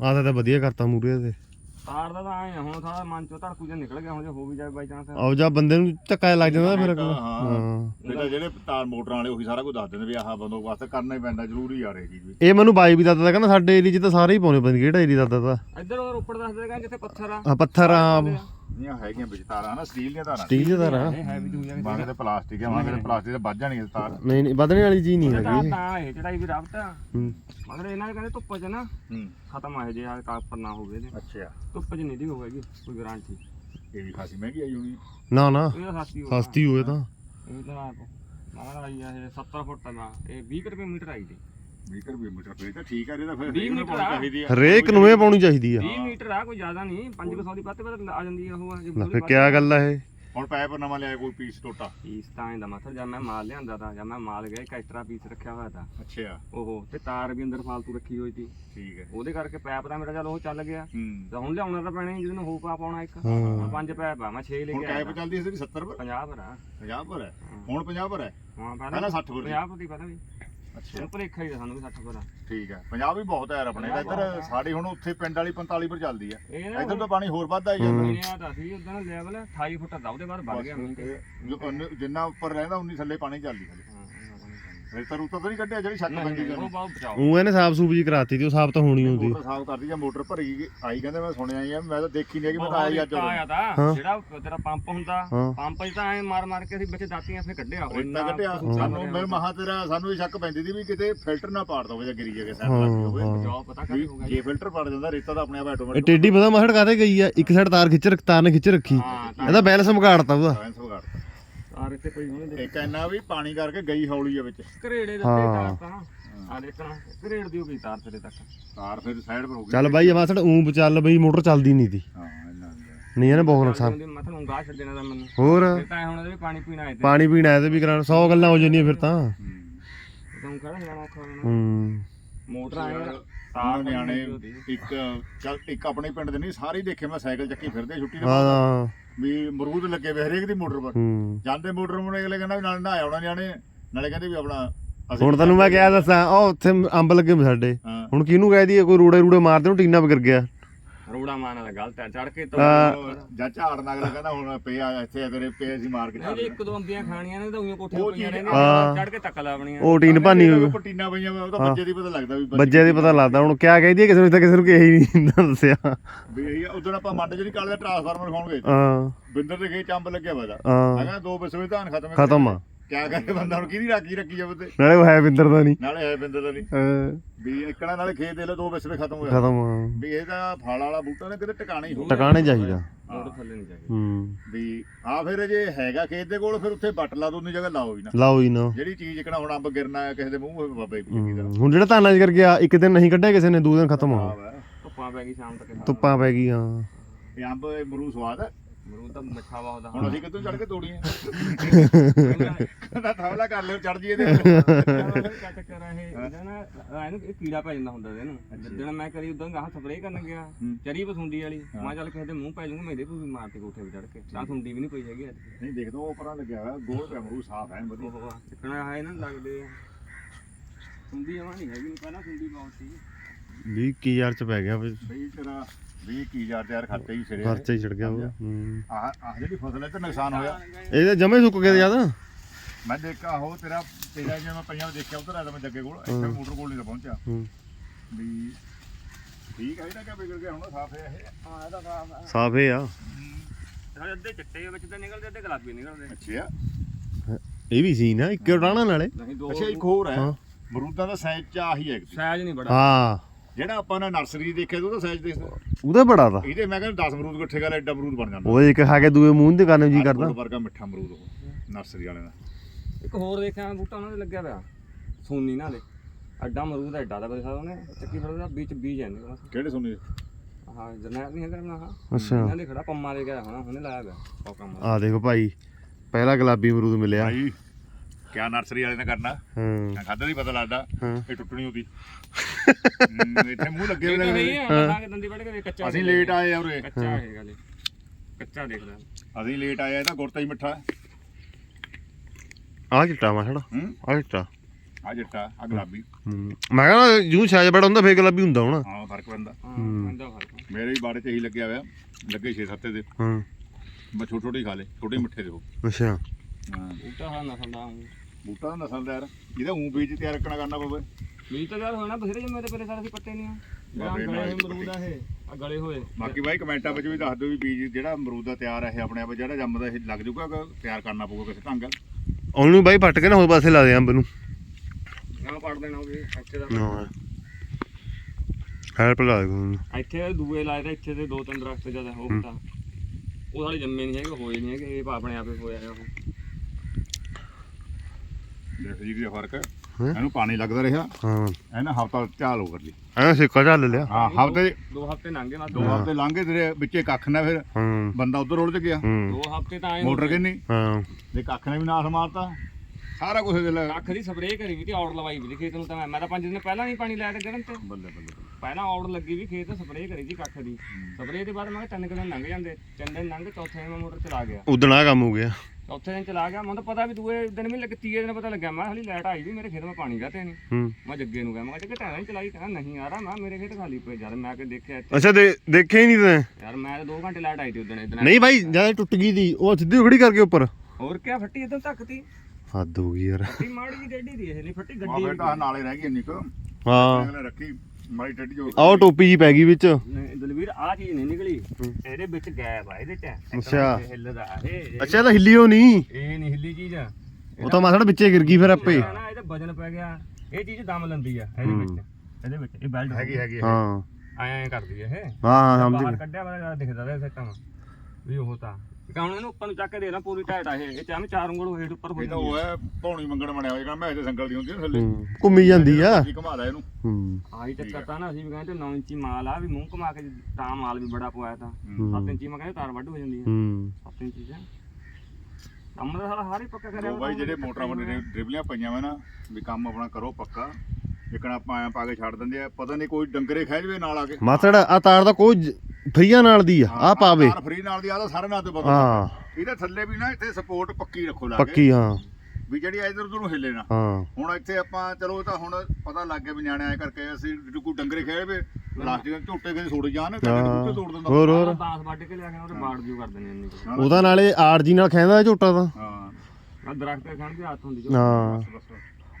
ਆਹ ਤਾਂ ਵਧੀਆ ਕਰਤਾ ਮੂਰੇ ਤੇ। ਤਾਰ ਦਾ ਤਾਂ ਆਏ ਆ, ਹੁਣ ਥੋੜਾ ਮਨ ਚੋਂ ਧੜਕੂ ਜਿਹਾ ਨਿਕਲ ਗਿਆ ਹੁਣ ਜੇ ਹੋ ਵੀ ਜਾਵੇ ਬਾਈ ਚਾਂਸ ਆਓ ਜਾ ਬੰਦੇ ਨੂੰ ਧੱਕਾ ਲੱਗ ਜਾਂਦਾ ਫਿਰ ਹਾਂ। ਹਾਂ। ਇਹ ਤਾਂ ਜਿਹੜੇ ਤਾਰ ਮੋਟਰਾਂ ਵਾਲੇ ਉਹੀ ਸਾਰਾ ਕੁਝ ਦੱਸ ਦਿੰਦੇ ਵੀ ਆਹ ਬੰਦੋਬਸਤ ਕਰਨਾ ਹੀ ਪੈਂਦਾ ਜ਼ਰੂਰੀ ਆ ਰਹੀ ਚੀਜ਼ ਵੀ। ਇਹ ਮੈਨੂੰ ਬਾਈ ਵੀ ਦੱਸਦਾ ਕਹਿੰਦਾ ਸਾਡੇ ਏਰੀਆ 'ਚ ਤਾਂ ਸਾਰੇ ਹੀ ਪਾਉਣੇ ਪੈਂਦੇ ਕਿਹੜਾ ਏਰੀਆ ਦੱਸਦਾ ਤਾ ਇੱਧਰ ਉਹ ਰੋਪੜ ਦੱਸਦੇ ਕਹਿੰਦੇ ਜਿੱਥੇ ਪੱਥਰ ਆ। ਆ ਪੱਥਰ ਆ। ਨਹੀਂ ਆਹ ਹੈਗੀਆਂ ਵਿੱਚ ਤਾਰਾਂ ਨਾ ਸਟੀਲ ਦੀਆਂ ਤਾਰਾਂ ਸਟੀਲ ਦਾ ਰਾ ਇਹ ਹੈ ਵੀ ਦੂਜਾ ਮਾਂਗੇ ਤੇ ਪਲਾਸਟਿਕ ਆ ਮਾਂਗੇ ਤੇ ਪਲਾਸਟਿਕ ਤੇ ਵੱਜ ਜਾਣੀ ਇਹ ਤਾਰ। ਨਹੀਂ ਨਹੀਂ ਵਧਣੇ ਵਾਲੀ ਚੀਜ਼ ਨਹੀਂ ਹੈਗੀ। ਤਾਂ ਇਹ ਚੜਾਈ ਵੀ ਰਾਬਟ ਆ ਹੂੰ। ਮਗਰ ਇਹਨਾਂ ਦੇ ਕਹਿੰਦੇ ਧੁੱਪ 'ਚ ਨਾ ਹੂੰ। ਖਤਮ ਆਏ ਜੇ ਆ ਕਾਪਰ ਨਾ ਹੋਵੇ ਇਹਦੇ। ਅੱਛਾ। ਧੁੱਪ 'ਚ ਨਹੀਂ ਦੀ ਹੋਵੇਗੀ ਕੋਈ ਗਾਰੰਟੀ ਇਹ ਵੀ ਖਾਸੀ ਮਹਿੰਗੀ ਆਈ ਹੋਣੀ। ਨਾ ਨਾ। ਇਹ ਤਾਂ ਸਸਤੀ ਹੋਵੇ ਸਸਤੀ ਹੋਏ ਤਾਂ। ਇਹ ਤਾਂ ਮਾਰਾ ਆਈ ਆ ਇਹ 70 ਫੁੱਟ ਦਾ ਇਹ 20 ਰੁਪਏ ਮੀਟਰ ਆਈ ਦੀ 20 ਰੁਪਏ ਮੀਟਰ ਫੇਰ ਤਾਂ ਠੀਕ ਆ ਇਹਦਾ ਫਿਰ ਵੀਹ ਇਹਨੂੰ ਮੀਟਰ ਆ। ਚਾਹੀਦੀ ਆ। ਹਰੇਕ ਨੂੰ ਇਹ ਪਾਉਣੀ ਚਾਹੀਦੀ ਆ। 20 ਮੀਟਰ ਆ ਕੋਈ ਜ਼ਿਆਦਾ ਨਹੀਂ 500 ਦੀ ਵੱਧ ਤੋਂ ਵੱਧ ਆ ਜਾਂਦੀ ਆ ਉਹ ਆ ਜੇ ਲੈ ਫਿਰ ਕੀ ਗੱਲ ਆ ਇਹ? ਹੁਣ ਪਾਇਪ ਨਵਾਂ ਲਿਆ ਕੋਈ ਪੀਸ ਟੋਟਾ? ਪੀਸ ਤਾਂ ਇਹਦਾ ਮਤਲਬ ਜਦ ਮੈਂ ਮਾਲ ਲਿਆਂਦਾ ਤਾਂ ਜਦ ਮੈਂ ਮਾਲ ਗਿਆ ਇੱਕ ਐਕਸਟਰਾ ਪੀਸ ਰੱਖਿਆ ਹੋਇਆ ਤਾਂ। ਅੱਛਾ। ਉਹ ਤੇ ਤਾਰ ਵੀ ਅੰਦਰ ਫਾਲਤੂ ਰੱਖੀ ਹੋਈ ਸੀ। ਠੀਕ ਹੈ। ਉਹਦੇ ਕਰਕੇ ਪੈਪ ਤਾਂ ਮੇਰਾ ਚੱਲ ਉਹ ਚੱਲ ਗਿਆ। ਹੂੰ। ਤਾਂ ਹੁਣ ਲਿਆਉਣਾ ਤਾਂ ਪੈਣਾ ਜਿਹਦੇ ਨੂੰ ਹੋ ਪਾ ਪਾਉਣਾ ਇੱਕ। ਹਾਂ। ਹੁਣ ਪੰਜ ਪੈਪ ਆ ਮੈਂ 6 ਲੈ ਹੁਣ ਕੇ ਆਇਆ ਚੱਲਦੀ ਸੀ 70 ਪਰ 50 ਪਰ ਆ। 50 ਪਰ ਹੈ। ਹੁਣ 50 ਪਰ ਹੈ? ਹਾਂ ਪਹਿਲਾਂ 60 ਪਰ ਸੀ। 50 ਪਰ ਦੀ ਪਤਾ ਵੀ। ਅੱਛਾ। ਭਲੇਖਾ ਹੀ ਆ ਸਾਨੂੰ ਵੀ 60 ਪਰ ਠੀਕ ਹੈ ਪੰਜਾਬ ਵੀ ਬਹੁਤ ਹੈ ਯਾਰ ਆਪਣੇ। ਦਾ ਇੱਧਰ ਸਾਡੀ ਹੁਣ ਉੱਥੇ ਪਿੰਡ ਵਾਲੀ 45 ਪਰ ਚੱਲਦੀ ਹੈ ਇਹ ਨਾ ਇੱਧਰ ਤਾਂ ਪਾਣੀ ਹੋਰ ਵੱਧਦਾ ਹੀ ਜਾਂਦਾ। ਇਹ ਤਾਂ ਸੀ ਉਦੋਂ ਲੈਵਲ 28 ਫੁੱਟ ਦਾ ਉਹਦੇ ਬਾਅਦ ਵੱਧ ਗਿਆ। ਮੀਂਹ ਤੇ ਜਿੰਨਾ ਉੱਪਰ ਰਹਿੰਦਾ ਉਨੀ ਥੱਲੇ ਪਾਣੀ ਚੱਲਦੀ ਪੈਂਦਾ। ਰੇਤਾ ਰੂਤਾ ਤਾਂ ਨਹੀਂ ਕੱਢਿਆ ਜਿਹੜੀ ਉਹ ਬਹੁਤ ਬਚਾਓ ਉਹ ਇਹਨੇ ਸਾਫ਼ ਸੂਫ ਜੀ ਕਰਾਤੀ ਤੇ ਉਹ ਸਾਫ਼ ਤਾਂ ਹੋਣੀ ਹੁੰਦੀ। ਮੋਟਰ ਸਾਫ਼ ਕਰਦੀ ਜਾਂ ਮੋਟਰ ਭਰੀ ਗਈ ਆਈ ਕਹਿੰਦੇ ਮੈਂ ਸੁਣਿਆ ਹੀ ਆ ਮੈਂ ਤਾਂ ਦੇਖੀ ਨਹੀਂ ਕਿ ਮੈਂ ਤਾਂ ਆਈ ਅੱਜ ਆਇਆ ਹਾਂ। ਤਾਂ ਜਿਹੜਾ ਤੇਰਾ ਪੰਪ ਹੁੰਦਾ ਹਾਂ। ਪੰਪ 'ਚ ਤਾਂ ਐ ਮਾਰ ਮਾਰ ਕੇ ਅਸੀਂ ਵਿੱਚ ਦਾਤੀਆਂ ਫੇ ਕੱਢਿਆ ਉਹ। ਰੇਤਾ ਇੰਨਾ ਕੱਢਿਆ ਸਾਨੂੰ ਮੈਂ ਮਹਾ ਤੇਰਾ ਸਾਨੂੰ ਇਹ ਸ਼ੱਕ ਪੈਂਦੀ ਸੀ ਵੀ ਕਿਤੇ ਫਿਲਟਰ ਨਾ ਪਾੜ ਦਵੇ ਜਾਂ ਗਿਰੀ ਜਾਵੇ ਸਾਈਡ ਹਾਂ, ਲੱਗ ਹੋਵੇ ਹਾਂ। ਪਤਾ ਕਦ ਹੋਗਾ ਜੇ ਫਿਲਟਰ ਪਾੜ ਜਾਂਦਾ ਰੇਤਾ ਤਾਂ ਆਪਣੇ ਆਪ ਇਹ ਆਟੋਮੈਟਿਕ ਟੇਡੀ ਪਤਾ ਮਸੜ ਕਾਤੇ ਗਈ ਆ? ਇੱਕ ਸਾਈਡ ਤਾਰ ਖਿੱਚ ਰੱਖ ਤਾਰ ਨੇ ਖਿੱਚ ਰੱਖੀ ਹਾਂ ਇਹਦਾ ਬੈਲੈਂਸ ਮਗਾੜਤਾ ਉਹਦਾ। ਬੈਲੈਂਸ ਵਿਗਾੜਦਾ ਤਾਰ ਇੱਥੇ ਪਈ ਹੋਣੀ ਦੇਖ। ਇੱਕ ਇੰਨਾ ਵੀ ਪਾਣੀ ਕਰਕੇ ਗਈ ਹੌਲੀ ਆ ਵਿੱਚ। ਘਰੇੜੇ ਦੇ ਹਾਂ। ਉੱਤੇ ਤਾਰ ਤਾਂ ਆ ਦੇਖਣਾ ਘਰੇੜ ਦੀ ਹੋ ਗਈ ਤਾਰ ਤੇਰੇ ਤੱਕ। ਤਾਰ ਫਿਰ ਸਾਈਡ ਪਰ ਹੋ ਗਈ। ਚੱਲ ਬਾਈ ਮਸੜ ਉਂ ਚੱਲ ਬਈ ਮੋਟਰ ਚੱਲਦੀ ਨਹੀਂ ਤੀ। ਹਾਂ ਇੰਨਾ ਇੰਨਾ। ਨਹੀਂ ਇਹਨੇ ਬਹੁਤ ਨੁਕਸਾਨ। ਮੈਂ ਤੁਹਾਨੂੰ ਗਾਹ ਛੱਡ ਦੇਣਾ ਤਾਂ ਮੈਨੂੰ। ਹੋਰ? ਇਹ ਤਾਂ ਐਂ ਹੁਣ ਇਹਦੇ ਵੀ ਪਾਣੀ ਪੀਣਾ ਆਏ ਤੇ। ਪਾਣੀ ਪੀਣਾ ਹੈ ਤੇ ਵੀ ਕਰਾਉਣਾ 100 ਗੱਲਾਂ ਹੋ ਜਾਂਦੀਆਂ ਫਿਰ ਤਾਂ। ਤੂੰ ਖੜਾ ਜਾਣਾ ਹੋ। ਮੋਟਰ ਆਏ ਤਾਰ ਤਾਰ ਨਿਆਣੇ ਇੱਕ ਚੱਲ ਇੱਕ ਆਪਣੇ ਪਿੰਡ ਦੇ ਨਹੀਂ ਸਾਰੇ ਦੇਖੇ ਮੈਂ ਸਾਈਕਲ ਚੱਕੀ ਫਿਰਦੇ ਛੁੱਟੀ ਦੇ ਹਾਂ। ਵੀ ਅਮਰੂਦ ਲੱਗੇ ਵੇ ਹਰੇਕ ਦੀ ਮੋਟਰ ਪਰ। ਹੂੰ। ਜਾਂਦੇ ਮੋਟਰ ਨੂੰ ਅਗਲੇ ਕਹਿੰਦਾ ਵੀ ਨਾਲ ਨਹਾਇਆ ਆਉਣਾ ਨਿਆਣੇ ਨਾਲੇ ਕਹਿੰਦੇ ਵੀ ਆਪਣਾ ਅਸੀਂ ਹੁਣ ਤੈਨੂੰ ਮੈਂ ਕਿਹਾ ਦੱਸਾਂ ਉਹ ਉੱਥੇ ਅੰਬ ਲੱਗੇ ਸਾਡੇ। ਹਾਂ। ਹੁਣ ਕਿਹਨੂੰ ਕਹਿ ਦਈਏ ਕੋਈ ਰੂੜੇ ਰੂੜੇ ਮਾਰਦੇ ਨੂੰ ਟੀਨਾ ਵਿਗਰ ਗਿਆ। ਰੋੜਾ ਮਾਰਨ ਵਾਲਾ ਗਲਤ ਹੈ ਚੜ ਕੇ ਤੋਂ ਉਹ ਜਾਂ ਝਾੜ ਨਾਲ ਅਗਲਾ ਕਹਿੰਦਾ ਹੁਣ ਪਿਆ ਇੱਥੇ ਤੇਰੇ ਪਏ ਅਸੀਂ ਮਾਰ ਕੇ ਝਾੜ ਜੇ ਇੱਕ ਦੋ ਅੰਬੀਆਂ ਖਾਣੀਆਂ ਨੇ ਤਾਂ ਉਹੀਆਂ ਕੋਠੇ ਉਹ ਪਈਆਂ ਰਹਿੰਦੀਆਂ ਚੜ ਕੇ ਤੱਕ ਲਾਵਣੀਆਂ ਉਹ ਟੀਨ ਭਾਨੀ ਪਟੀਨਾ ਪਈਆਂ ਉਹ ਤਾਂ ਬੱਚੇ ਦੀ ਪਤਾ ਲੱਗਦਾ ਵੀ ਬੱਚੇ- ਬੱਜੇ ਦੀ ਪਤਾ ਲੱਗਦਾ ਹੁਣ ਕਿਆ ਕਹਿ ਦਈਏ ਕਿਸੇ ਨੂੰ ਤਾਂ ਕਿਸੇ ਨੂੰ ਕਿਹਾ ਹੀ ਨਹੀਂ ਨਾ ਦੱਸਿਆ। ਵੀ ਇਹ ਉਦੋਂ ਆਪਾਂ ਮੰਡ ਜਿਹੜੀ ਕਾਲੇ ਦਾ ਟਰਾਂਸਫਾਰਮਰ ਖਾਣ ਗਏ ਹਾਂ। ਬਿੰਦਰ ਦੇ ਖੇਤ ਚ ਅੰਬ ਲੱਗਿਆ ਵਾ ਦਾ। ਹਾਂ। ਕਹਿੰਦਾ ਦੋ ਬਿਸਵੇ ਧਾਨ ਖਤਮ ਖਤਮ ਆ। ਕਿਆ ਕਰੇ ਬੰਦਾ ਹੁਣ ਕਿਹਦੀ ਰਾਖੀ ਰੱਖੀ ਜਾਵੇ ਤੇ ਨਾਲੇ ਉਹ ਹੈ ਬਿੰਦਰ ਦਾ ਨਹੀਂ। ਨਾਲੇ ਹੈ ਬਿੰਦਰ ਦਾ ਨਹੀਂ। ਹਾਂ, ਵੀ ਇੱਕਣਾ ਨਾਲੇ ਖੇਤ ਦੇ ਲੋ ਦੋ ਬਿਸਵੇ ਖਤਮ ਹੋਇਆ ਖਤਮ। ਵੀ ਇਹਦਾ ਫਲ ਵਾਲਾ ਬੂਟਾ ਨੇ ਕਿਤੇ ਟਿਕਾਣਾ ਹੀ ਹੋ ਟਿਕਾਣੇ ਚਾਹੀਦਾ। ਮੋਟਰ ਥੱਲੇ ਨਹੀਂ ਚਾਹੀਦੀ। ਹੂੰ। ਵੀ ਆ ਫਿਰ ਜੇ ਹੈਗਾ ਖੇਤ ਦੇ ਕੋਲ ਫਿਰ ਉੱਥੇ ਬੱਟ ਲਾ ਦੋ ਉਨੀ ਜਗ੍ਹਾ ਲਾਓ ਹੀ ਨਾ। ਲਾਓ ਹੀ ਨਾ। ਜਿਹੜੀ ਚੀਜ਼ ਕਿਹੜਾ ਹੁਣ ਅੰਬ ਗਿਰਨਾ ਹੈ ਕਿਸੇ ਦੇ ਮੂੰਹ ਹੋਵੇ ਬਾਬਾ ਜੀ ਕੀ ਹੂੰ, ਹੁਣ ਜਿਹੜਾ ਧਾਨਾਂ ਚ ਕਰ ਗਿਆ ਇੱਕ ਦਿਨ ਨਹੀਂ ਕੱਢਿਆ ਕਿਸੇ ਨੇ ਦੋ ਦਿਨ ਖਤਮ ਹੋ ਧੁੱਪਾਂ ਪੈ ਗਈ। ਸ਼ਾਮ ਤੱਕ। ਧੁੱਪਾਂ ਪੈ ਗਈਆਂ ਇਹ ਅੰਬ ਇਹ ਮਰੂ ਸਵਾਦ ਹੈ। ਮਰੂਦ ਤਾਂ ਮਿੱਠਾ ਵਾ ਉਹਦਾ ਹੁਣ ਅਸੀਂ ਕਿੱਥੋਂ ਚੜ ਕੇ ਤੋੜੀਏ? ਕਹਿੰਦਾ ਥਾਵਲਾ ਕਰ ਲਿਓ ਚੜ ਜੀਏ ਤੇ ਕਿਆ ਚੱਕਰ ਆ ਇਹ। ਇਹਦਾ ਨਾ ਇਹਨੂੰ ਇਹ ਕੀੜਾ ਪੈ ਜਾਂਦਾ ਹੁੰਦਾ ਇਹਨੂੰ ਜਿੱਦਣ ਮੈਂ ਕਰੀ ਉਦੋਂ ਗਾਹ ਸਪਰੇਅ ਕਰਨ ਗਿਆ। ਚਰੀ ਬਸੁੰਡੀ ਵਾਲੀ। ਮੈਂ ਚੱਲ ਕਿਸੇ ਦੇ ਮੂੰਹ ਪੈ ਜਾਊਗਾ ਮੈਂ ਇਹਦੇ ਵੀ ਮਾਰ ਕੇ ਕੋਠੇ ਵੀ ਚੜ ਕੇ। ਤਾਂ ਸੁੰਡੀ ਵੀ ਨਹੀਂ ਪਈ ਹੈਗੀ ਅੱਜ। ਨਹੀਂ ਦੇਖਦਾ ਉਹ ਪਰਾਂ ਲੱਗਿਆ ਹੋਇਆ ਗੋਲ ਪਿਆ ਮਰੂ ਸਾਫ਼ ਹੈ ਵਧੀਆ। ਚੱਕਣਾ ਹੈ ਨਾ ਲੱਗਦੇ ਆ। ਸੁੰਡੀ ਆਵਾ ਨਹੀਂ ਹੈਗੀ ਪਹਿਲਾਂ ਸੁੰਡੀ ਬਹੁਤ ਸੀ। 20 ਕੀ ਯਾਰ ਚ ਪੈ ਗਿਆ ਬਈ ਤੇਰਾ 20 ਕੀ ਹਜ਼ਾਰ ਤੇ ਯਾਰ ਖਰਚਾ ਹੀ ਸਿਰੇ ਖਰਚਾ ਹੀ ਛੜ ਗਿਆ ਉਹ ਹੂੰ। ਆਹ ਆਹ ਜਿਹੜੀ ਫਸਲ ਹੈ ਤੇ ਨੁਕਸਾਨ ਹੋਇਆ। ਇਹ ਤਾਂ ਜਮੇ ਸੁੱਕ ਗਏ ਜ਼ਿਆਦਾ ਮੈਂ ਦੇਖਾ ਹੋ ਤੇਰਾ ਤੇਰਾ ਜੇ ਮੈਂ ਨੂੰ ਦੇਖਿਆ ਉਧਰ ਆ ਤਾਂ ਮੈਂ ਜੱਗੇ ਕੋਲ ਇੱਥੇ ਮੋਟਰ ਕੋਲ ਨਹੀਂ ਤਾਂ ਪਹੁੰਚਿਆ। ਹੂੰ। ਵੀ ਠੀਕ ਹੈ ਇਹਦਾ ਕਿਆ ਵਿਗੜ ਗਿਆ ਹੁਣ ਸਾਫ਼ ਹੈ ਇਹ? ਹਾਂ ਇਹਦਾ ਸਾਫ਼ ਆ ਸਾਫ਼ ਆ। ਸਾਰੇ ਅੱਧੇ ਚਿੱਟੇ ਵਿੱਚ ਤੇ ਨਿਕਲਦੇ ਅੱਧੇ ਗੁਲਾਬੀ ਨਿਕਲਦੇ। ਅੱਛਾ। ਇਹ ਵੀ ਸੀ ਨਾ ਇੱਕ ਰਾਣਾ ਨਾਲੇ। ਨਹੀਂ ਦੋ ਅੱਛਾ ਇੱਕ ਹੋਰ ਹੈ। ਹਾਂ। ਮਰੂਦਾਂ ਦਾ ਸਾਈਜ਼ ਚ ਆਹੀ ਹੈ ਇੱਕ ਚੀਜ਼। ਸਾਈਜ਼ ਨਹੀਂ ਬੜਾ। ਹਾਂ। ਜਿਹੜਾ ਆਪਾਂ ਨੇ ਨਰਸਰੀ ਦੇਖਿਆ ਤੇ ਉਹਦਾ ਸਾਈਜ਼ ਦੇਖਦਾ ਉਹਦਾ ਬੜਾ ਤਾ ਇਹਦੇ ਮੈਂ ਕਹਿੰਦਾ 10 ਅਮਰੂਦ ਇਕੱਠੇ ਕਰ ਐਡਾ ਅਮਰੂਦ ਬਣ ਜਾਂਦਾ। ਉਹ ਇੱਕ ਖਾ ਕੇ ਦੂਏ ਮੂੰਹ ਤੇ ਕਰਨ ਜੀ ਕਰਦਾ। ਵਰਗਾ ਮਿੱਠਾ ਅਮਰੂਦ ਉਹ ਨਰਸਰੀ ਵਾਲੇ ਦਾ। ਇੱਕ ਹੋਰ ਦੇਖਿਆ ਮੈਂ ਬੂਟਾ ਉਹਨਾਂ ਦੇ ਲੱਗਿਆ ਪਿਆ। ਸੋਨੀ ਨਾਲ। ਦੇ ਅੱਡਾ ਮਰੂਦ ਐਡਾ ਦਾ ਬਰੇ ਸਾਹਿਬ ਉਹਨੇ। ਚੱਕੀ ਫੜਦਾ ਵਿੱਚ ਬੀਜ ਜਾਂਦੇ ਬਸ ਕਿਹੜੇ ਸੁਣੀ ਹਾਂ ਜਰਨੈਲ ਨਹੀਂ ਹੈਗਾ ਨਾ ਹਾਂ। ਅੱਛਾ। ਇਹਨਾਂ ਦੇ ਖੜਾ ਪੰਮਾ ਦੇ ਗਿਆ ਹੋਣਾ ਹੁਣੇ ਲਾਇਆ ਕੰਮ ਆ ਦੇਖੋ ਭਾਈ ਪਹਿਲਾ ਗੁਲਾਬੀ ਅਮਰੂਦ ਮਿਲਿਆ। ਭਾਈ ਕਿਆ ਨਰਸਰੀ ਵਾਲੇ ਨੇ ਕਰਨਾ? ਹਾਂ। ਮੈਂ ਖਾਦਾ ਨਹੀਂ ਪਤਾ ਲੱਗਦਾ? ਹਾਂ। ਇਹ ਟੁੱਟਣੀ ਉਹਦੀ। ਇੱਥੇ ਮੂੰਹ ਲੱਗੇ ਹੋਏ ਤਾਂ ਨੇ। ਨਹੀਂ ਹੈ। ਲਾ ਕੇ ਦੰਦੀ ਵੱਢ ਕੇ ਕੱਚਾ ਅਸੀਂ ਲੇਟ ਆਏ ਆ ਉਰੇ। ਕੱਚਾ ਹੈਗਾ ਲੈ ਕੱਚਾ ਦੇਖ ਲੈ ਅਸੀਂ ਲੇਟ ਆਏ ਆ ਇਹਦਾ ਗੁਰਤਾ ਹੀ ਮਿੱਠਾ ਆ ਚਿੱਟਾ ਵਾ ਛੜਾ ਹੂੰ। ਆ ਚਿੱਟਾ। ਆ ਜੱਟਾ ਆ ਗੁਲਾਬੀ। ਹੂੰ। ਮੈਂ ਕਹਿੰਦਾ ਜੂ ਛਾਜ ਬੜਾ ਹੁੰਦਾ ਫੇਰ ਗੁਲਾਬੀ ਹੁੰਦਾ ਹੋਣਾ। ਹਾਂ ਫ਼ਰਕ ਪੈਂਦਾ। ਹਾਂ ਪੈਂਦਾ ਫ਼ਰਕ। ਮੇਰੇ ਵੀ ਬਾੜੇ ਚ ਇਹੀ ਲੱਗਿਆ ਹੋਇਆ। ਲੱਗੇ 6-7 ਦੇ ਹਾਂ। ਬਸ ਛੋਟੇ ਛੋਟੇ ਹੀ ਖਾ ਲੇ ਛੋਟੇ ਮਿੱਠੇ ਦੇ ਉਹ। ਅੱਛਾ। ਹਾਂ। ਬੂਟਾ ਹਾਂ ਨਸਲ ਦਾ ਬੂਟਾ ਦਾ ਨਸਲ ਦਾ ਯਾਰ ਇਹਦਾ ਉਂ ਬੀਜ ਤਿਆਰ ਰੱਖਣਾ ਕਰਨਾ ਪਵੇ। ਵੀ ਤਾਂ ਯਾਰ ਹੋਣਾ ਬਥੇਰੇ ਜੰਮੇ ਤੇ ਪਹਿਲੇ ਸਾਰੇ ਅਸੀਂ ਪੱਟੇ ਨਹੀਂ ਆ। ਬਾਬੇ ਗਲੇ ਨਾਲ ਹੋਏ ਅਮਰੂਦ ਆ ਇਹ। ਆ ਗਲੇ ਹੋਏ। ਬਾਕੀ ਬਾਈ ਕਮੈਂਟਾਂ ਵਿੱਚ ਵੀ ਦੱਸ ਦਿਓ ਵੀ ਬੀਜ ਜਿਹੜਾ ਅਮਰੂਦ ਦਾ ਤਿਆਰ ਹੈ ਇਹ ਆਪਣੇ ਆਪ ਜਿਹੜਾ ਜੰਮਦਾ ਇਹ ਲੱਗ ਜਾਊਗਾ ਕਿ ਤਿਆਰ ਕਰਨਾ ਪਊਗਾ ਕਿਸੇ ਢੰਗ ਨਾਲ? ਉਹਨੂੰ ਬਾਈ ਪੱਟ ਕੇ ਨਾ ਹੋਰ ਪਾਸੇ ਲਾ ਦੇ ਅੰਬ ਨੂੰ। ਨਾ ਪੜ ਦੇਣਾ ਉਹ ਇੱਥੇ ਦਾ। ਹਾਂ। ਹੈਲਪ ਲਾ ਦੇ ਉਹਨੂੰ। ਇੱਥੇ ਦੂਏ ਲਾਏ ਤਾਂ ਇੱਥੇ ਤੇ ਦੋ ਤਿੰਨ ਦਰਖਤ ਜ਼ਿਆਦਾ ਹੋ ਤਾਂ। ਉਹ ਸਾਲੇ ਜੰਮੇ ਨਹੀਂ ਹੈਗੇ ਹੋਏ ਨਹੀਂ ਹੈਗੇ ਇਹ ਆਪਣੇ ਆਪੇ ਹੋਇਆ ਹੈ ਉਹ। ਦੇਖ ਜੀ ਕੀ ਫ਼ਰਕ ਹੈ। ਹੈਂ? ਇਹਨੂੰ ਪਾਣੀ ਲੱਗਦਾ ਰਿਹਾ। ਹਾਂ। ਇਹਨਾਂ ਹਫਤਾ ਝਾਲ ਕਰ ਲਈ। ਐ ਸਿੱਕਾ ਚੱਲ ਲਿਆ। ਹਾਂ ਹਫ਼ਤੇ ਦੋ ਹਫ਼ਤੇ ਲੰਘੇ ਨਾ ਦੋ ਹਫ਼ਤੇ ਲੰਘੇ ਤੇਰੇ ਵਿੱਚੇ ਕੱਖ ਨਾ ਫਿਰ ਹਾਂ। ਬੰਦਾ ਉਧਰ ਉਲਝ ਗਿਆ। ਹੂੰ। ਦੋ ਹਫ਼ਤੇ ਤਾਂ ਆਏ ਮੋਟਰ ਕਿੰਨੀ? ਹਾਂ। ਤੇ ਕੱਖ ਨੇ ਵੀ ਨਾਸ ਮਾਰਤਾ ਸਾਰਾ ਕੁਝ ਦੇ ਲੈ ਕੱਖ ਦੀ ਸਪਰੇਅ ਕਰੀ ਵੀ ਤੇ ਔੜ ਲਵਾਈ ਵੀ ਤੇ ਖੇਤ ਨੂੰ ਤਾਂ ਮੈਂ। ਮੈਂ ਤਾਂ ਪੰਜ ਦਿਨ ਪਹਿਲਾਂ ਨਹੀਂ ਪਾਣੀ ਲਾਇਆ ਤੇ ਗਰਨ ਤੇ। ਬੱਲੇ ਬੱਲੇ ਪਹਿਲਾਂ ਔੜ ਲੱਗੀ ਵੀ ਖੇਤ ਸਪਰੇਅ ਕਰੀ ਸੀ ਕੱਖ ਦੀ। ਸਪਰੇਅ ਦੇ ਬਾਅਦ ਮੈਂ ਕਿਹਾ ਤਿੰਨ ਕੁ ਦਿਨ ਲੰਘ ਜਾਂਦੇ। ਤਿੰਨ ਦਿਨ ਲੰਘ ਚੌਥੇ ਦਿਨ ਮੈਂ ਮੋਟਰ ਚਲਾ ਗਿਆ। ਉਦਣ ਆ ਕੰਮ ਹੋ ਗਿਆ। ਚੌਥੇ ਦਿਨ ਚਲਾ ਗਿਆ ਮੈਨੂੰ ਤਾਂ ਪਤਾ ਵੀ ਦੂਏ ਦਿਨ ਵੀ ਲੱਗ ਤੀਏ ਦਿਨ ਪਤਾ ਲੱਗਿਆ ਮੈਂ ਹਲੀ ਲਾਈਟ ਆਈ ਵੀ ਮੇਰੇ ਖੇਤ ਮੈਂ ਪਾਣੀ ਗਾਤੇ ਨਹੀਂ। ਹੂੰ। ਮੈਂ ਜੱਗੇ ਨੂੰ ਕਿਹਾ ਮੈਂ ਕਿਹਾ ਟਾਈਮ ਨਹੀਂ ਚਲਾਈ? ਕਹਿੰਦਾ ਨਹੀਂ ਯਾਰ ਮੈਂ ਮੇਰੇ ਖੇਤ ਖਾਲੀ ਪਏ ਜਦ ਮੈਂ ਕਿ ਦੇਖਿਆ ਇੱਥੇ। ਅੱਛਾ ਦੇ ਦੇਖਿਆ ਹੀ ਨਹੀਂ ਤੈਂ ਯਾਰ ਮੈਂ ਤਾਂ 2 ਘੰਟੇ ਲਾਈਟ ਆਈ ਤੀ ਉਦੋਂ ਇਦਾਂ ਨਹੀਂ ਭਾਈ ਜਦ ਟੁੱਟ ਗਈ ਦੀ ਉਹ ਸਿੱਧੀ ਉਖੜੀ ਕਰਕੇ ਉੱਪਰ। ਹੋਰ ਕਿਆ ਫੱਟੀ ਇਦਾਂ ਧੱਕਤੀ ਹੱਦ ਹੋ ਗਈ ਯਾਰ। ਫੱਟੀ ਮਾੜੀ ਜੀ ਡੇਢੀ ਦੀ ਇਹ ਨਹੀਂ ਫੱਟੀ ਆ ਗੱਡੀ ਫਿਰ ਤਾਂ ਨਾਲੇ ਰਹਿ ਗਈ ਇੰਨੀ ਕੁ। ਹਾਂ। ਰੱਖੀ। ਮਾਰੀ ਟੱਡੀ ਜੋ ਆਹ ਟੋਪੀ ਜੀ ਪੈ ਗਈ ਵਿੱਚ। ਨਹੀਂ, ਦਲਵੀਰ ਆ ਚੀਜ਼ ਨਹੀਂ ਨਿਕਲੀ। ਇਹਦੇ ਵਿੱਚ ਗੈਪ ਆ ਇਹਦੇ ਚ। ਇੱਕ ਅੱਛਾ। ਇਹ ਹਿੱਲਦਾ ਇਹ ਅੱਛਾ ਇਹ ਤਾਂ ਹਿੱਲੀ ਹੋ ਨਹੀਂ ਇਹ ਨਹੀਂ ਹਿੱਲੀ ਚੀਜ਼। ਉਹ ਤਾਂ ਮਾਸੜ ਵਿੱਚੇ ਗਿਰ ਗਈ ਫਿਰ ਆਪੇ। ਇਹ ਨਾ ਇਹਦਾ ਵਜਨ ਪੈ ਗਿਆ। ਇਹ ਚੀਜ਼ ਦਮ ਲੰਦੀ ਆ ਇਹਦੇ ਵਿੱਚ। ਇਹਦੇ ਵਿੱਚ ਇਹ ਬੈਲਟ ਹੈਗੀ ਹੈਗੀ ਹਾਂ। ਐਂ ਐਂ ਕਰਦੀ ਆ ਇਹ। ਹਾਂ ਹਾਂ ਸਮਝ ਬਾਹਰ ਗਿਆ ਕੱਢਿਆ ਵਾ ਦਿਖਦਾ ਰਿਹਾ ਸੱਟਾਂ ਵੀ ਉਹ ਤਾਂ ਇੱਕ ਹੁਣ ਇਹਨੂੰ ਉੱਪਰ ਨੂੰ ਚੱਕ ਕੇ ਦੇ ਲਾ ਪੂਰੀ ਟਾਈਟ ਆ ਇਹ। ਇਹ ਚਾਹੇ ਚਾਰ ਉਂਗਲ ਹੇਠ ਉੱਪਰ ਹੋ ਇਹ ਤਾਂ ਜਾਂਦੀ ਉਹ ਹੈ ਪੌਣੀ ਮੰਗਣ ਬਣਿਆ ਹੋਇਆ ਜਿਹੜਾ ਮੈਂ ਇਹਦੇ ਸੰਗਲ ਦੀ ਹੁੰਦੀ ਥੱਲੇ। ਹੂੰ, ਘੁੰਮੀ ਜਾਂਦੀ ਆ। ਜੀ ਘੁਮਾ ਲੈ ਇਹਨੂੰ। ਹੂੰ। ਆਹੀ ਚੱਕਰ ਤਾਂ ਨਾ ਅਸੀਂ ਵੀ ਕਹਿੰਦੇ 9 ਇੰਚੀ ਮਾਲ ਆ ਵੀ ਮੂੰਹ ਘੁਮਾ ਕੇ ਤਾਂ ਮਾਲ ਵੀ ਬੜਾ ਪਵਾਇਆ ਤਾਂ। 7 ਇੰਚੀ ਮੈਂ ਕਹਿੰਦੇ ਤਾਰ ਵੱਢ ਹੋ ਜਾਂਦੀ ਆ। ਹੂੰ। 7 ਇੰਚੀ ਚ। ਕੰਮ ਦਾ ਸਾਲਾ ਹਰ ਹੀ ਪੱਕਾ ਕਰਿਆ ਉਹ ਬਾਈ ਜਿਹੜੇ ਮੋਟਰਾਂ ਵੱਡੇ ਡ੍ਰਿਬਲੀਆਂ ਪਈਆਂ ਵਾ ਨਾ ਵੀ ਕੰਮ ਆਪਣਾ ਕਰੋ ਪੱਕਾ। ਜਿਕਣਾ ਆਪਾਂ ਪਾ ਕੇ ਛੱਡ ਦਿੰਦੇ ਆ ਪਤਾ ਨਹੀਂ ਕੋਈ ਡੰਗਰੇ ਖਹਿ ਜਵੇ ਨਾਲ ਆ ਕੇ। ਮਾਸੜ ਆ ਤਾਰ ਦਾ ਕੋਈ ਫਰੀਆਂ ਨਾਲ ਦੀ ਆ ਆ ਪਾਵੇ। ਫਰੀ ਨਾਲ ਦੀ ਆ ਤਾਂ ਸਾਰੇ ਨਾਲ ਤੇ ਪਤਾ। ਹਾਂ। ਇਹਦੇ ਥੱਲੇ ਵੀ ਨਾ ਇੱਥੇ ਸਪੋਰਟ ਪੱਕੀ ਰੱਖੋ ਲਾ ਕੇ। ਪੱਕੀ ਹਾਂ। ਵੀ ਜਿਹੜੀ ਇਧਰ ਉਧਰ ਨੂੰ ਹਿੱਲੇ ਨਾ। ਹਾਂ। ਹੁਣ ਇੱਥੇ ਆਪਾਂ ਚਲੋ ਤਾਂ ਹੁਣ ਪਤਾ ਲੱਗ ਗਿਆ ਵੀ ਨਿਆਣੇ ਆਏ ਕਰਕੇ ਅਸੀਂ ਕੋਈ ਡੰਗਰੇ ਖਹਿ ਜਵੇ ਪਲਾਸਟਿਕ ਦੇ ਝੋਟੇ ਕੇ ਸੁੱਟ ਜਾਣ ਤੇ ਤੋੜ ਦਿੰਦਾ। ਹੋਰ ਹੋਰ। ਬਾਂਸ ਵੱਢ ਕੇ ਲਿਆ ਕੇ ਉਹਦੇ ਬਾੜ ਜੂ ਕਰ ਦਿੰਦੇ ਇੰਨੀ। ਕੁ। ਉਹਦਾ ਨਾਲੇ ਆਰਜੀ ਨਾਲ ਖੈਂਦਾ ਝੋਟਾ ਤਾਂ। ਹਾਂ। ਆਹ ਦਰਖਤ ਤੇ ਖਣ ਕੇ ਹੱਥ ਹੁੰਦੀ ਹਾਂ।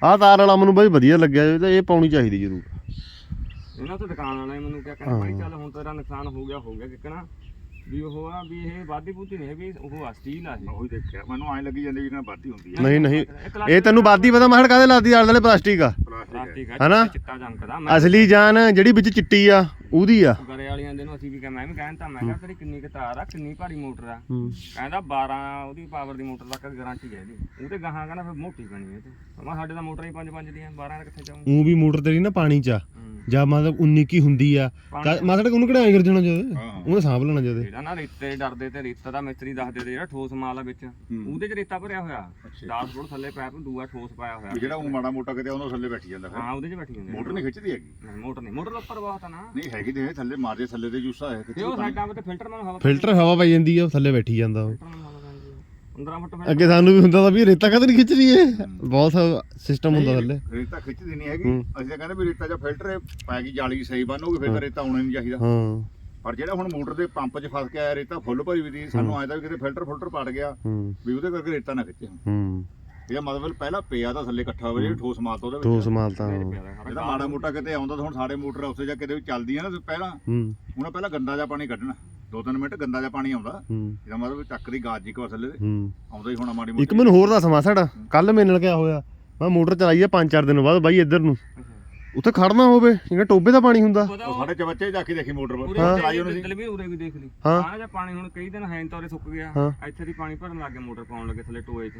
ਆਹ ਤਾਰ ਵਾਲਾ ਮੈਨੂੰ ਬਾਈ ਵਧੀਆ ਲੱਗਿਆ ਇਹ ਪਾਉਣੀ ਚਾਹੀਦੀ ਜ਼ਰੂਰ। ਇਹਨਾਂ ਤੋਂ ਦੁਕਾਨ ਵਾਲਾ ਮੈਨੂੰ ਕਿਹਾ ਕਹਿੰਦਾ ਭਾਈ ਚੱਲ ਹੁਣ ਤੇਰਾ ਨੁਕਸਾਨ ਹੋ ਗਿਆ ਹੋ ਗਿਆ ਕਿਕਣਾ। ਵੀ ਉਹ ਆ ਵੀ ਇਹ ਵਾਦੀ ਬੂਤੀ ਨਹੀਂ ਹੈ ਵੀ ਉਹ ਆ ਸਟੀਲ ਆ ਇਹ। ਉਹੀ ਦੇਖਿਆ ਮੈਨੂੰ ਐਂ ਲੱਗੀ ਜਾਂਦੀ ਵੀ ਨਾ ਵੱਧੀ ਹੁੰਦੀ ਹੈ ਨਹੀਂ ਨਹੀਂ। ਇਹ ਤੈਨੂੰ ਬਾਦੀ ਪਤਾ ਮਾਸੜ ਕਾਦੇ ਲਾਦੀ ਆਲੇ ਦੁਆਲੇ ਪਲਾਸਟਿਕ ਆ। ਪਲਾਸਟਿਕ ਹੈ ਹਨਾ? ਚਿੱਟਾ ਚਮਕਦਾ ਮੈਂ ਅਸਲੀ ਜਾਨ ਜਿਹੜੀ ਵਿੱਚ ਚਿੱਟੀ ਆ ਉਹਦੀ ਆ। ਗਰੇ ਵਾਲੀਆਂ ਦੇ ਨੂੰ ਅਸੀਂ ਵੀ ਕਿਹਾ ਮੈਂ ਵੀ ਕਹਿੰਦਾ ਮੈਂ ਕਿਹਾ ਤੇਰੀ ਕਿੰਨੀ ਕੁ ਤਾਰ ਆ ਕਿੰਨੀ ਭਾਰੀ ਮੋਟਰ ਆ। ਹੂੰ। ਕਹਿੰਦਾ 12 ਉਹਦੀ ਪਾਵਰ ਦੀ ਮੋਟਰ ਤੱਕ ਗਾਰੰਟੀ ਹੈ ਇਹਦੀ। ਉਹ ਤੇ ਗਾਹਾਂ ਕਹਿੰਦਾ ਫਿਰ ਮੋਟੀ ਬਣੀ ਇਹ ਤੇ। ਮੈਂ ਸਾਡੇ ਤਾਂ ਮੋਟਰ ਹੀ 5 5 ਦੀਆਂ 12 ਦਾ ਕਿੱਥੇ ਜਾਊਂ? ਉਹ ਵੀ ਮੋਟਰ ਤੇਰੀ ਨਾ ਪਾਣੀ ਚ ਆ। ਜਾਂ ਮਤਲਬ 19 ਕੀ ਹੁੰਦੀ ਆ। ਤਾਂ ਮਾਸੜ ਉਹਨੂੰ ਕਿਹੜਾ ਕਰ ਜਾਣਾ ਜਦ। ਉਹਨੇ ਸਾਂਭ ਲੈਣਾ ਜਦ ਜਿਹੜਾ ਨਾ ਰੇਤੇ ਡਰਦੇ ਤੇ ਰੇਤਾ ਦਾ ਮਿਸਤਰੀ ਦੱਸਦੇ ਤੇ ਜਿਹੜਾ ਠੋਸ ਮਾਲ ਆ ਵਿੱਚ ਉਹਦੇ ਚ ਰੇਤਾ ਭਰਿਆ ਹੋਇਆ। 10 ਫੁੱਟ ਥੱਲੇ ਪੈਪ ਦੂਆ ਠੋਸ ਪਾਇਆ ਹੋਇਆ। ਜਿਹੜਾ ਉਹ ਮਾੜਾ ਮੋਟਾ ਕਿਤੇ ਉਹਨੂੰ ਥੱਲੇ ਬੈਠੀ ਜਾਂਦਾ ਫਿਰ। ਹਾਂ ਉਹਦੇ ਚ ਬੈਠੀ ਜਾਂਦੇ ਮੋਟਰ ਨਹੀਂ ਖਿੱਚਦੀ ਹੈਗੀ? ਨਹੀਂ ਮੋਟਰ ਨਹੀਂ ਮੋਟਰ ਉੱਪਰ ਬਹੁਤ ਆ ਨਾ। ਨਹੀਂ ਹੈਗੀ। ਥੱਲੇ ਮਾਰਦੇ ਥੱਲੇ ਜੂਸਾ ਹੈ ਤੇ ਉਹ ਫਿਲਟਰ ਨਾਲ ਹਵਾ ਫਿਲਟਰ ਹਵਾ ਪਈ ਜਾਂਦੀ ਆ ਉਹ ਥੱਲੇ ਬੈਠੀ ਜਾਂਦਾ ਉਹ। ਫਿਲਟਰ ਨਾਲ ਹਵਾ ਪੈਂਦੀ ਆ। 15 ਫੁੱਟ ਫਿਰ ਅੱਗੇ ਸਾਨੂੰ ਵੀ ਹੁੰਦਾ ਤਾਂ ਵੀ ਰੇਤਾ ਕਦੇ ਨਹੀਂ ਖਿੱਚਦੀ ਇਹ ਬਹੁਤ ਸਿਸਟਮ ਹੁੰਦਾ ਥੱਲੇ। ਰੇਤਾ ਖਿੱਚਦੀ ਨਹੀਂ ਹੈਗੀ। ਅਸੀਂ ਤਾਂ ਕਹਿੰਦੇ ਵੀ ਰੇਤਾ ਜਾਂ ਫਿਲਟਰ ਪੈ ਗਈ ਜਾਲੀ ਸਹੀ ਬੰਨੋਗੇ ਫਿਰ ਤਾਂ ਰੇਤਾ ਆਉਣਾ ਨਹੀਂ ਚਾਹੀਦਾ। ਹਾਂ। ਪਰ ਜਿਹੜਾ ਹੁਣ ਮੋਟਰ ਦੇ ਪੰਪ 'ਚ ਫਸ ਕੇ ਆਇਆ ਰੇਤਾ ਫੁੱਲ ਭਰੀ ਵੀ ਦੀ ਸਾਨੂੰ ਆਇਆ ਤਾਂ ਵੀ ਕਿਤੇ ਫਿਲਟਰ ਫਿਲਟਰ ਪੜ ਗਿਆ ਹੂੰ। ਵੀ ਉਹਦੇ ਕਰਕੇ ਰੇਤਾ ਨਾ ਖਿੱਚੇ ਹੂੰ। ਇਹਦਾ ਮਤਲਬ ਪਹਿਲਾਂ ਪਿਆ ਤਾਂ ਥੱਲੇ ਇਕੱਠਾ ਹੋਵੇ ਜਿਹੜੀ ਠੋਸ ਮਾਰਤਾ ਉਹਦੇ ਦੋ ਵਿੱਚ। ਸਮਾਲ ਤਾਂ ਇਹਦਾ ਮਾੜਾ ਮੋਟਾ ਕਿਤੇ ਆਉਂਦਾ ਤਾਂ ਹੁਣ ਸਾਡੇ ਮੋਟਰ ਉੱਥੇ ਜਾ ਕਿਤੇ ਵੀ ਚੱਲਦੀ ਆ ਨਾ ਤੇ ਪਹਿਲਾਂ। ਹੂੰ। ਉਹਨਾਂ ਪਹਿਲਾਂ ਗੰਦਾ ਜਿਹਾ ਪਾਣੀ ਕੱਢਣਾ। ਦੋ ਤਿੰਨ ਮਿੰਟ ਗੰਦਾ ਜਿਹਾ ਪਾਣੀ ਆਉਂਦਾ। ਹੂੰ। ਇਹਦਾ ਮਤਲਬ ਚੱਕ ਦੀ ਗਾਜ ਜੀ ਕੋ ਥੱਲੇ ਤੇ ਹੂੰ। ਆਉਂਦਾ ਹੀ ਹੋਣਾ ਮਾੜੀ ਇੱਕ ਮੋਟੀ ਮੈਨੂੰ ਹੋਰ ਦੱਸ ਮਾਸੜ ਕੱਲ ਮੇਰੇ ਨਾਲ ਕਿਆ ਹੋਇਆ? ਮੈਂ ਮੋਟਰ ਚਲਾਈ ਆ ਪੰਜ ਚਾਰ ਦਿਨ ਬਾਅਦ ਬਾਈ ਇੱਧਰ ਨੂੰ। ਉੱਥੇ ਖੜਨਾ ਹੋਵੇ ਜਿਵੇਂ ਟੋਬੇ ਦਾ ਪਾਣੀ ਹੁੰਦਾ। ਉਹ ਸਾਡੇ ਚਵੱਚੇ ਜਾ ਕੇ ਦੇਖੀ ਮੋਟਰ ਪਰ ਉਰੇ ਚਲਾਈ ਉਹਨੇ ਦਿਲ ਵੀ ਉਰੇ ਵੀ ਦੇਖ ਲਈ। ਹਾਂ। ਆਹ ਜਾਂ ਪਾਣੀ ਹੁਣ ਕਈ ਦਿਨ ਹੈ ਤਾਂ ਉਰੇ ਸੁੱਕ ਗਿਆ। ਹਾਂ। ਇੱਥੇ ਦੀ ਪਾਣੀ ਭਰਨ ਲੱਗ ਗਿਆ ਮੋਟਰ ਪਾਉਣ ਲੱਗੇ ਥੱਲੇ ਟੋਏ 'ਚ।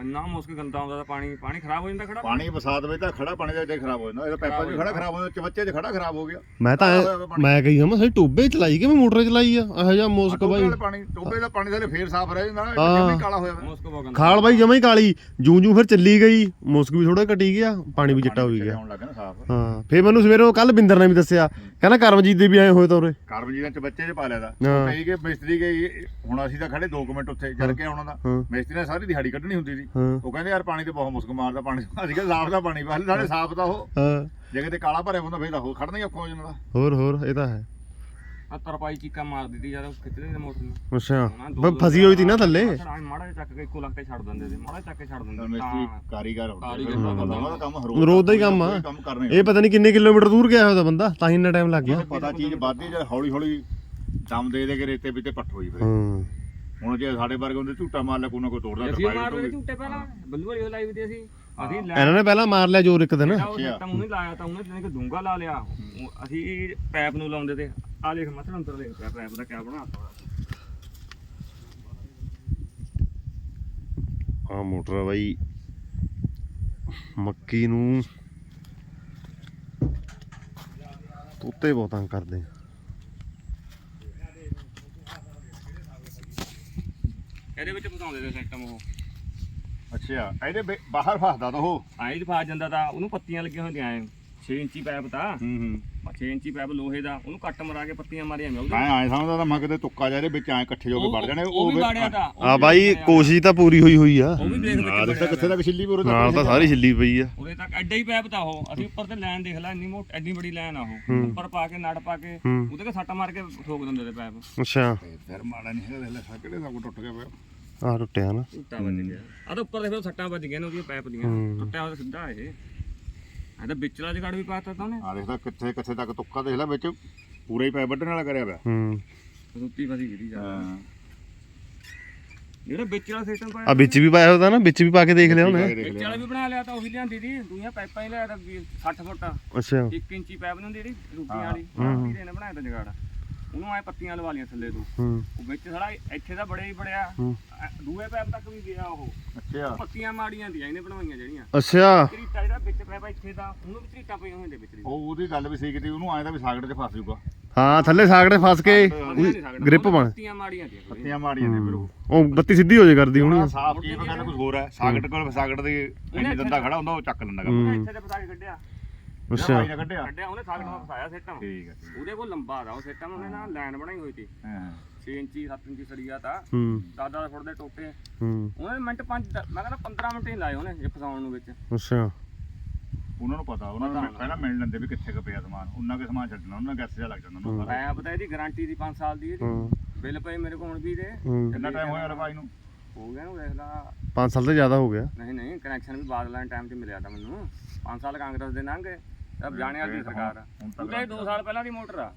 ਇੰਨਾ ਮੁਸਕ ਗੰਦਾ ਆਉਂਦਾ ਤਾਂ ਪਾਣੀ ਪਾਣੀ ਖਰਾਬ ਹੋ ਜਾਂਦਾ ਖੜਾ। ਪਾਣੀ ਬਸਾਤ ਵਿੱਚ ਤਾਂ ਖੜਾ ਪਾਣੀ ਦਾ ਇੱਥੇ ਖਰਾਬ ਹੋ ਜਾਂਦਾ। ਇਹਦਾ ਪੈਪਾਂ 'ਚ ਖੜਾ ਖਰਾਬ ਹੋ ਜਾਂਦਾ ਚਵੱਚੇ 'ਚ ਖੜਾ ਖਰਾਬ ਹੋ ਗਿਆ। ਮੈਂ ਤਾਂ ਐਂ- ਮੈਂ ਕਹੀ ਹਾਂ ਸਹੀ ਟੋਬੇ ਚਲਾਈ ਕਿ ਮੈਂ ਮੋਟਰ ਚਲਾਈ ਆ? ਇਹੋ ਜਿਹਾ ਮੋਸਕ ਟੋਬੇ ਬਾਈ। ਵਾਲੇ ਪਾਣੀ ਟੋਬੇ ਦਾ ਪਾਣੀ ਥੱਲੇ ਫੇਰ ਸਾਫ਼ ਰਹਿ ਜਾਂਦਾ ਜਮੀ ਕਾਲਾ ਹੋਇਆ ਹੋਇਆ। ਮੁਸਕ ਬਹੁਤ ਗੰਦਾ। ਖਾਲ ਬਾਈ ਜਮਾ ਹੀ ਕਾਲੀ। ਜੂੰ ਜੂੰ ਫਿਰ ਚੱਲੀ ਗਈ ਮੁਸਕ ਵੀ ਥੋੜਾ ਘਟੀ ਗਿਆ ਪਾਣੀ ਵੀ ਚਿੱਟਾ ਹੋ ਗਿਆ। ਆਉਣ ਲੱਗਾ ਨਾ ਸਾਫ਼। ਹਾਂ। ਫੇਰ ਮੈਨੂੰ ਸਵੇਰੇ ਉਹ ਕੱਲ ਬਿੰਦਰ ਨੇ ਵੀ ਦੱਸਿਆ ਕਹਿੰਦਾ ਕਰਮਜੀਤ ਦੇ ਵੀ ਆਏ ਹੋਏ ਤਾਂ ਉਰੇ। ਕਰਮ ਜੀ ਦੇ ਚਵੱਚੇ 'ਚ ਪਾ ਲਿਆ ਦਾ। ਹਾਂ। ਕਹੀ ਕਿ ਮਿਸਤਰੀ ਗਈ ਹੁਣ ਅਸੀਂ ਤਾਂ ਖੜੇ 2 ਮਿੰਟ ਉੱਥੇ ਜਦ ਕੇ ਆਉਣਾ ਦਾ ਹਾਂ। ਮਿਸਤਰੀ ਨੇ ਸਾਰੀ ਦਿਹਾੜੀ ਕੱਢਣੀ ਹੁੰਦੀ ਸੀ। ਹਾਂ। ਉਹ ਕਹਿੰਦੇ ਯਾਰ ਪਾਣੀ ਤੇ ਬਹੁਤ ਮੁਸਕ ਮਾਰਦਾ ਪਾਣੀ ਅਸੀਂ ਕਹਿੰਦੇ ਸਾਫ਼ ਦਾ ਪਾਣੀ ਬਸ ਨਾਲੇ ਸਾਫ਼ ਤਾਂ ਉਹ। ਹਾਂ। ਜੇ ਕਿਤੇ ਕਾਲਾ ਭਰਿਆ ਹੁੰਦਾ ਫੇਰ ਤਾਂ ਉਹ ਖੜਨਾ ਹੀ ਔਖਾ ਹੋ ਜਾਂਦਾ। ਹੋਰ ਹੋਰ ਇਹ ਤਾਂ ਹੈ। ਆ ਤਰਪਾਈ ਚੀਕਾ ਮਾਰ ਦਿੱਤੀ ਜਦ ਖਿੱਚਦੇ ਨੇ ਮੋਟਰ ਨੂੰ। ਅੱਛਾ। ਨਾ ਦੋ- ਬਈ ਫਸੀ ਹੋਈ ਸੀ ਨਾ ਥੱਲੇ। ਚੱਕ ਕੇ ਇੱਕੋ ਕੇ ਛੱਡ ਦਿੰਦੇ ਸੀ। ਮਾੜਾ ਜਿਹਾ ਚੱਕ ਕੇ ਛੱਡ ਦਿੰਦੇ ਸੀ ਮਿਸਤਰੀ ਤਾਂ ਕਾਰੀਗਰ ਹੁੰਦਾ ਕਾਰੀਗਰ ਹੁੰਦਾ ਹੁੰਦਾ। ਉਹਦਾ ਕੰਮ ਹਰੋਜ਼ ਰੋਜ਼ ਦਾ ਹੀ ਕੰਮ ਆ। ਕੰਮ ਕਰਨੇ ਇਹ ਪਤਾ ਨਹੀਂ ਕਿੰਨੇ ਕਿਲੋਮੀਟਰ ਦੂਰ ਗਿਆ ਉਹਦਾ ਬੰਦਾ ਤਾਂ ਹੀ ਇੰਨਾ ਟਾਈਮ ਲੱਗ ਗਿਆ। ਪਤਾ ਚੀਜ਼ ਵੱਧਦੀ ਜਦ ਹੌਲੀ ਹੌਲੀ ਦਮ ਦੇ ਦੇ ਕੇ ਰੇਤੇ ਵਿੱਚ ਪੱਟ ਹੋਈ ਫਿਰ। ਹਾਂ। ਹੁਣ ਜੇ ਸਾਡੇ ਵਰਗੇ ਹੁੰਦੇ ਝੂਟਾ ਮਾਰ ਲਿਆ ਕੋਈ ਨਾ ਕੋਈ ਤੋੜਦਾ ਅਸੀਂ ਮਾਰਦੇ ਟੁੱਟ ਝੂਟੇ ਪਹਿਲਾਂ। ਬੱਲੂ ਵਾਲੀ ਉਹ ਲਾਈ ਵੀ ਤੇ ਅਸੀਂ। ਅਸੀਂ ਲੈ ਇਹਨਾਂ ਨੇ ਪਹਿਲਾਂ ਮਾਰ ਲਿਆ ਜੋਰ ਇੱਕ ਦਿਨ। ਉਹਨੇ ਲਾਇਆ ਤਾਂ ਉਹਨੇ ਜਿਹਨੇ ਕਿ ਡੂੰਗਾ ਲਾ ਲਿਆ। ਅਸੀਂ ਪੈਪ ਨੂੰ ਲਾਉਂਦੇ ਤੇ ਆ ਦੇਖ ਮਤਲਬ ਅੰਦਰ ਦੇਖ ਪੈਪ ਦਾ ਕਿਆ ਬਣਾਤਾ। ਆ ਮੋਟਰ ਆ ਬਾਈ। ਮੱਕੀ ਨੂੰ ਤੋਤੇ ਬਹੁਤ ਤੰਗ ਕਰਦੇ ਇਹਦੇ ਵਿੱਚ ਫਸਾਉਂਦੇ ਤੇ ਸਿਸਟਮ ਉਹ। ਅੱਛਾ ਇਹਦੇ ਬਾਹਰ ਫਸਦਾ ਤਾਂ ਉਹ। ਚ ਫਸ ਜਾਂਦਾ ਤਾਂ ਉਹਨੂੰ ਪੱਤੀਆਂ ਲੱਗੀਆਂ ਹੁੰਦੀਆਂ ਐ। 6 ਇੰਚੀ ਪੈਪ ਤਾਂ। ਹੂੰ ਹੂੰ। 6 ਇੰਚੀ ਪੈਪ ਲੋਹੇ ਦਾ ਉਹਨੂੰ ਕੱਟ ਮਰਾ ਕੇ ਪੱਤੀਆਂ ਮਾਰੀਆਂ ਮੈਂ ਉਹਦੇ ਮੈਂ ਆਏ ਸਮਝਦਾ ਤਾਂ ਮੈਂ ਕਿਤੇ ਤੁੱਕਾ ਜਾ ਇਹਦੇ ਵਿੱਚ ਐ ਇਕੱਠੇ ਹੋ ਕੇ ਵੜ ਜਾਣੇ ਉਹ ਵੀ ਬਾੜਿਆ ਤਾਂ ਉਹ ਆ ਵੀ ਬਾਈ। ਕੋਸ਼ਿਸ਼ ਤਾਂ ਪੂਰੀ ਹੋਈ ਹੋਈ ਆ। ਉਹ ਵੀ ਆ ਕਿੱਥੇ ਤੱਕ ਛਿੱਲੀ ਪੂਰੇ ਨਾਲ ਤਾਂ ਸਾਰੀ ਛਿੱਲੀ ਪਈ ਆ। ਉਹਦੇ ਤੱਕ ਐਡਾ ਹੀ ਪੈਪ ਤਾਂ ਉਹ ਅਸੀਂ ਉੱਪਰ ਤੇ ਲਾਈਨ ਦੇਖ ਲੈ ਇੰਨੀ ਮੋਟ ਐਡੀ ਬੜੀ ਲਾਈਨ ਆ ਉਹ। ਉੱਪਰ ਪਾ ਕੇ ਨੜ ਪਾ ਕੇ। ਉਹਦੇ ਕੇ ਸੱਟ ਮਾਰ ਕੇ ਠੋਕ ਦਿੰਦੇ ਤੇ ਪੈਪ ਅੱਛਾ। ਫਿਰ ਮਾੜਾ ਨਹੀਂ ਹੈਗਾ ਦੇਖ ਲੈ ਸਾਕੜੇ ਦਾ ਕੋ ਟੁੱਟ ਗਿਆ ਪਿਆ। ਆ ਟੁੱਟਿਆ ਨਾ। ਟੁੱਟਾ ਵੱਜ ਗਿਆ। ਆ ਤਾਂ ਉੱਪਰ ਦੇਖੋ ਸੱਟਾਂ ਵੱਜ ਗਈਆਂ ਨੇ ਉਹਦੀਆਂ ਪੈਪ ਦੀਆਂ। ਟੁੱਟਿਆ ਹੋਇਆ ਸਿੱਧਾ ਇਹ। ਇਹ ਤਾਂ ਵਿਚਲਾ ਜਗੜ ਵੀ ਪਾਤਾ ਤਾਂ ਉਹਨੇ। ਆ ਦੇਖਦਾ ਕਿੱਥੇ ਕਿੱਥੇ ਤੱਕ ਤੁੱਕਾ ਦੇਖ ਲੈ ਵਿੱਚ। ਪੂਰਾ ਹੀ ਪੈ ਵੱਢਣ ਵਾਲਾ ਕਰਿਆ ਪਿਆ। ਹੂੰ। ਸੁੱਤੀ ਫਸੀ ਗਿਰੀ ਜਾ ਹਾਂ। ਜਿਹੜਾ ਵਿਚਲਾ ਸਿਸਟਮ ਆ ਪਾਇਆ ਵਿੱਚ ਵੀ ਪਾਇਆ ਹੋਦਾ ਨਾ ਵਿੱਚ ਵੀ ਪਾ ਕੇ ਦੇਖ ਲਿਆ ਉਹਨੇ। ਦੇਖ ਵਿੱਚ ਲਿਆ ਵੀ ਬਣਾ ਲਿਆ ਤਾਂ ਉਹੀ ਲਿਆਂਦੀ ਦੀ ਦੂਈਆਂ ਪਾਈਪਾਂ ਹੀ ਲਿਆ ਤਾਂ 60 ਫੁੱਟ। ਅੱਛਾ। 1 ਇੰਚੀ ਪਾਈਪ ਨਹੀਂ ਹੁੰਦੀ ਜਿਹੜੀ ਰੂਪੀਆਂ ਹਾਂ। ਵਾਲੀ। ਹੂੰ। ਇਹਦੇ ਨੇ ਬਣਾਇਆ ਤਾਂ ਜਗਾੜ। ਉਹਨੂੰ ਐ ਪੱਤੀਆਂ ਲਵਾ ਲੀਆਂ ਥੱਲੇ ਤੋਂ। ਹੂੰ। ਉਹ ਵਿੱਚ ਥੜਾ ਇੱਥੇ ਦਾ ਬੜਿਆ ਹੀ ਬੜਿਆ ਹੂੰ। ਐ ਦੂਏ ਪੈਪ ਤੱਕ ਵੀ ਗਿਆ ਉਹ। ਅੱਛਾ। ਪੱਤੀਆਂ ਮਾੜੀਆਂ ਦੀਆਂ ਇਹਨੇ ਬਣਵਾਈਆਂ ਜਿਹੜੀਆਂ। ਅੱਛਾ। ਤਰੀਟਾ ਜਿਹੜਾ ਵਿੱਚ ਪੈਪ ਇੱਥੇ ਦਾ ਉਹਨੂੰ ਵੀ ਤਰੀਟਾ ਪਈਆਂ ਹੋਈਆਂ ਦੇ ਵਿੱਚ ਦੀ। ਉਹ ਉਹਦੀ ਗੱਲ ਵੀ ਸਹੀ ਕੀਤੀ ਉਹਨੂੰ ਆਏ ਤਾਂ ਵੀ ਸਾਗੜ 'ਚ ਫਸ ਜਾਊਗਾ। ਹਾਂ ਥੱਲੇ ਸਾਗੜੇ ਫਸ ਕੇ ਨਹੀਂ ਸਕਦਾ ਗ੍ਰਿਪ ਬਣ। ਪੱਤੀਆਂ ਮਾੜੀਆਂ ਦੀਆਂ ਕੋਈ। ਪੱਤੀਆਂ ਮਾੜੀਆਂ ਨੇ ਫਿਰ ਉਹ। ਉਹ ਬੱਤੀ ਸਿੱਧੀ ਹੋ ਜੇ ਕਰਦੀ ਹੁਣ ਸਾਫ਼ ਕੀ ਕਹਿੰਦਾ ਕੁਝ ਹੋਰ ਹੈ। ਸਾਗੜ ਕੋਲ ਸਾਗੜ ਦੇ ਇੰਨੀ ਦੰਦਾ ਖੜਾ ਹੁੰਦਾ ਉਹ ਚੱਕ ਲੈਂਦਾ ਉਹਨੇ ਇੱਥੇ ਤੇ ਫਸਾ ਕੇ ਕੱਢਿਆ? ਅੱਛਾ। ਭਾਈ ਨੇ ਕੱਢਿਆ। ਕੱਢਿਆ ਉਹਨੇ ਸਾਗਟ ਦਾ ਫਸਾਇਆ ਸਿਸਟਮ ਠੀਕ ਹੈ ਠੀਕ ਉਹਦੇ ਕੋਲ ਲੰਬਾ ਦਾ ਉਹ ਸਿਸਟਮ ਉਹਨੇ ਨਾ ਲਾਈਨ ਬਣਾਈ ਹੋਈ ਸੀ। ਹੈ ਹਾਂ। 6 ਇੰਚੀ 7 ਇੰਚੀ ਸਰੀਆ ਤਾਂ। ਹੂੰ। 10-10 ਫੁੱਟ ਦੇ ਟੋਟੇ। ਹੂੰ। ਉਹਨੇ ਮਿੰਟ 5 ਮੈਂ ਕਹਿੰਦਾ 15 ਮਿੰਟ ਹੀ ਲਾਏ ਉਹਨੇ ਇਹ ਫਸਾਉਣ ਨੂੰ ਵਿੱਚ। ਅੱਛਾ। ਉਹਨਾਂ ਨੂੰ ਪਤਾ ਉਹਨਾਂ ਨੂੰ ਪਹਿਲਾਂ ਮਿਲ ਲੈਂਦੇ ਵੀ ਕਿੱਥੇ ਕੁ ਪਿਆ ਸਮਾਨ ਉਹਨਾਂ ਕੇ ਸਮਾਨ ਛੱਡਣਾ ਉਹਨਾਂ ਗੈਸ ਜਿਹਾ ਲੱਗ ਜਾਂਦਾ ਉਹਨਾਂ ਨੂੰ। ਮੈਂ ਪਤਾ ਇਹਦੀ ਗਾਰੰਟੀ ਦੀ 5 ਸਾਲ ਦੀ ਇਹਦੀ। ਹੂੰ। ਬਿੱਲ ਪਏ ਮੇਰੇ ਕੋਲ ਹੁਣ ਵੀ ਦੇ। ਹੂੰ। ਕਿੰਨਾ ਟਾਈਮ ਹੋਇਆ ਰ ਭਾਈ ਨੂੰ? ਹੋ ਗਿਆ ਨੂੰ ਦੇਖ ਲਾ। 5 ਸਾਲ ਤੋਂ ਜ਼ਿਆਦਾ ਹੋ ਗਿਆ। ਨਹੀਂ ਨਹੀਂ ਕਨੈਕਸ਼ਨ ਵੀ ਬਾਦਲਾਂ ਟਾਈਮ 'ਚ ਮਿਲਿਆ ਤਾਂ ਮੈਨੂੰ। 5 ਸਾਲ ਕਾਂਗਰਸ ਦੇ ਲੰਘ ਗਏ। ਤਬ ਜਾਣੇ ਵਾਲੀ ਦੀ ਸਰਕਾਰ ਆ। ਹੁਣ ਤੱਕ ਉਹਦੇ 2 ਸਾਲ ਪਹਿਲਾਂ ਦੀ ਮੋਟਰ ਆ।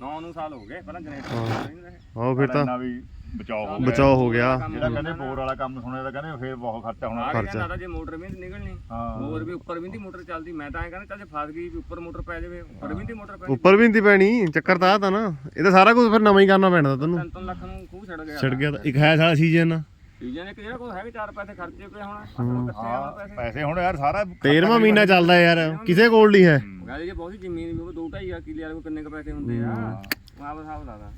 9 ਨੂੰ ਸਾਲ ਹੋ ਗਏ ਪਹਿਲਾਂ ਜਨਰੇਟਰ ਨਹੀਂ ਰਹੇ ਆਹ ਫਿਰ ਤਾਂ ਇੰਨਾ ਵੀ ਬਚਾਓ ਹੋ ਗਿਆ। ਬਚਾਓ ਹੋ ਗਿਆ। ਜਿਹੜਾ ਕਹਿੰਦੇ ਬੋਰ ਵਾਲਾ ਕੰਮ ਸੁਣਿਆ ਤਾਂ ਕਹਿੰਦੇ ਫੇਰ ਬਹੁਤ ਖਰਚਾ ਹੋਣਾ। ਆ ਗਿਆ ਨਾ ਜੇ ਮੋਟਰ ਵੀ ਨੀ ਨਿਕਲਣੀ ਹਾਂ। ਹੋਰ ਵੀ ਉੱਪਰ ਵੀ ਦੀ ਮੋਟਰ ਚੱਲਦੀ। ਮੈਂ ਤਾਂ ਐਂ ਕਹਿੰਦਾ ਚੱਲ ਜੇ ਫਸ ਗਈ ਵੀ ਉੱਪਰ ਮੋਟਰ ਪੈ ਜਾਵੇ ਉੱਪਰ ਵੀ ਦੀ ਮੋਟਰ ਪੈ ਜਾਵੇ ਉੱਪਰ ਵੀ ਪੈਣੀ ਚੱਕਰ ਤਾਂ ਆ ਤਾਂ ਨਾ। ਇਹ ਤਾਂ ਸਾਰਾ ਕੁਝ ਫਿਰ ਨਵਾਂ ਹੀ ਕਰਨਾ ਪੈਣਾ ਤੈਨੂੰ। 3 ਲੱਖ ਨੂੰ ਖੂਹ ਛੱਡ ਗਿਆ। ਛਿੜ ਗਿਆ ਤਾਂ। ਇੱਕ ਹੈ ਸਾਲਾ ਸੀਜ਼ਨ। ਚੀਜ਼ਾਂ ਨੇ ਕਿ ਜਿਹੜਾ ਕੋਈ ਹੈਗੇ ਚਾਰ ਪੈਸੇ ਖਰਚੇ ਪਏ ਹੁਣ ਅਸਲ ਕਿੱਥੇ ਆ ਹੁਣ ਪੈਸੇ। ਪੈਸੇ ਹੁਣ ਯਾਰ ਸਾਰਾ 13ਵਾਂ ਮਹੀਨਾ ਚੱਲਦਾ ਯਾਰ ਕਿਸੇ ਕੋਲ ਨਹੀਂ ਹੈ। ਗੱਲ ਜੇ ਬਹੁਤੀ ਜ਼ਮੀਨ ਵੀ ਉਹ ਦੋ ਢਾਈ ਆ ਕਿੱਲੇ ਵਾਲੇ ਕੋਲ ਕਿੰਨੇ ਕ ਪੈਸੇ ਹੁੰਦੇ ਆ। ਆਪ ਹਿਸਾਬ ਲਾ ਲਾ।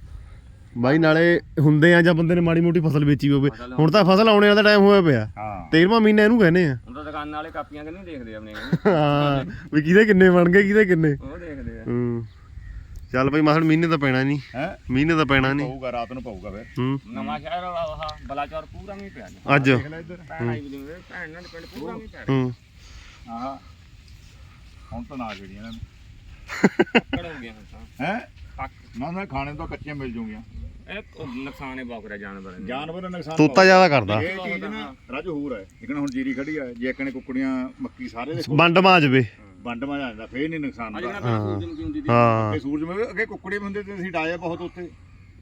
ਬਾਈ ਨਾਲੇ ਹੁੰਦੇ ਆ ਜਾਂ ਬੰਦੇ ਨੇ ਮਾੜੀ ਮੋਟੀ ਫਸਲ ਵੇਚੀ ਹੋਵੇ। ਹੁਣ ਤਾਂ ਫਸਲ ਆਉਣੇ ਵਾਲਾ ਟਾਈਮ ਹੋਇਆ ਪਿਆ। ਹਾਂ। 13ਵਾਂ ਮਹੀਨਾ ਇਹਨੂੰ ਕਹਿੰਦੇ ਆ। ਹੁਣ ਤਾਂ ਦੁਕਾਨਾਂ ਵਾਲੇ ਕਾਪੀਆਂ ਕਿ ਨਹੀਂ ਦੇਖਦੇ ਆਪਣੇ। ਕਹਿੰਦੇ। ਹਾਂ ਵੀ ਕਿਹਦੇ ਕਿੰਨੇ ਬਣ ਗਏ ਕਿਹਦੇ ਕਿੰਨੇ। ਉਹ ਦੇਖਦੇ ਆ। ਚੱਲ ਬਈ ਮਸਲ ਮਹੀਨੇ ਤਾਂ ਪੈਣਾ ਨਹੀਂ। ਹੈ? ਮਹੀਨੇ ਤਾਂ ਪੈਣਾ ਨਹੀਂ। ਪਊਗਾ ਰਾਤ ਨੂੰ ਪਊਗਾ ਫਿਰ। ਹੂੰ। ਨਵਾਂ ਸ਼ਹਿਰ ਆਹ ਬਲਾਚੌਰ ਪੂਰਾ ਮੀਂਹ ਪਿਆ ਜੀ ਅੱਜ। ਦੇਖ ਲੈ ਇੱਧਰ। ਭੈਣ ਆਈ ਵੀ ਭੈਣ ਨਾਲ ਪਿੰਡ ਪੂਰਾ ਮੀਂਹ ਪਿਆ। ਹੂੰ। ਆਹ ਹੁਣ ਤਾਂ ਨਾ ਜਿਹੜੀਆਂ ਨੇ। ਪੱਕੜ ਹੋ ਗਿਆ ਹੁਣ ਤਾਂ। ਹੈ? ਪੱਕ ਨਾ ਨਾ ਖਾਣੇ ਤੋਂ ਕੱਚੀਆਂ ਮਿਲ ਜੂਗੀਆਂ ਇਹ ਉਹ ਨੁਕਸਾਨ ਹੈ ਬਾਕਰਾ ਜਾਨਵਰ ਨੇ। ਜਾਨਵਰ ਦਾ ਨੁਕਸਾਨ ਤੋਤਾ ਜ਼ਿਆਦਾ ਕਰਦਾ। ਇਹ ਚੀਜ਼ ਨਾ ਰਾਜ ਹੋਰ ਹੈ। ਲੇਕਿਨ ਹੁਣ ਜੀਰੀ ਖੜੀ ਆ ਜੇ ਇੱਕ ਨੇ ਕੁੱਕੜੀਆਂ ਮੱਕੀ ਸਾਰੇ ਦੇ ਵੰਡ ਮਾਂ ਜਵੇ। ਵੰਡ ਮਾ ਜਾਂਦਾ ਫੇਰ ਨਹੀਂ ਨੁਕਸਾਨ ਅੱਜ ਹੁੰਦਾ ਸੂਰਜ ਹੁੰਦੀ ਹਾਂ। ਅੱਗੇ ਸੂਰਜ ਮੇ ਅੱਗੇ ਕੁੱਕੜੇ ਵੀ ਹੁੰਦੇ ਤੇ ਅਸੀਂ ਡਾਇਆ ਬਹੁਤ ਉੱਥੇ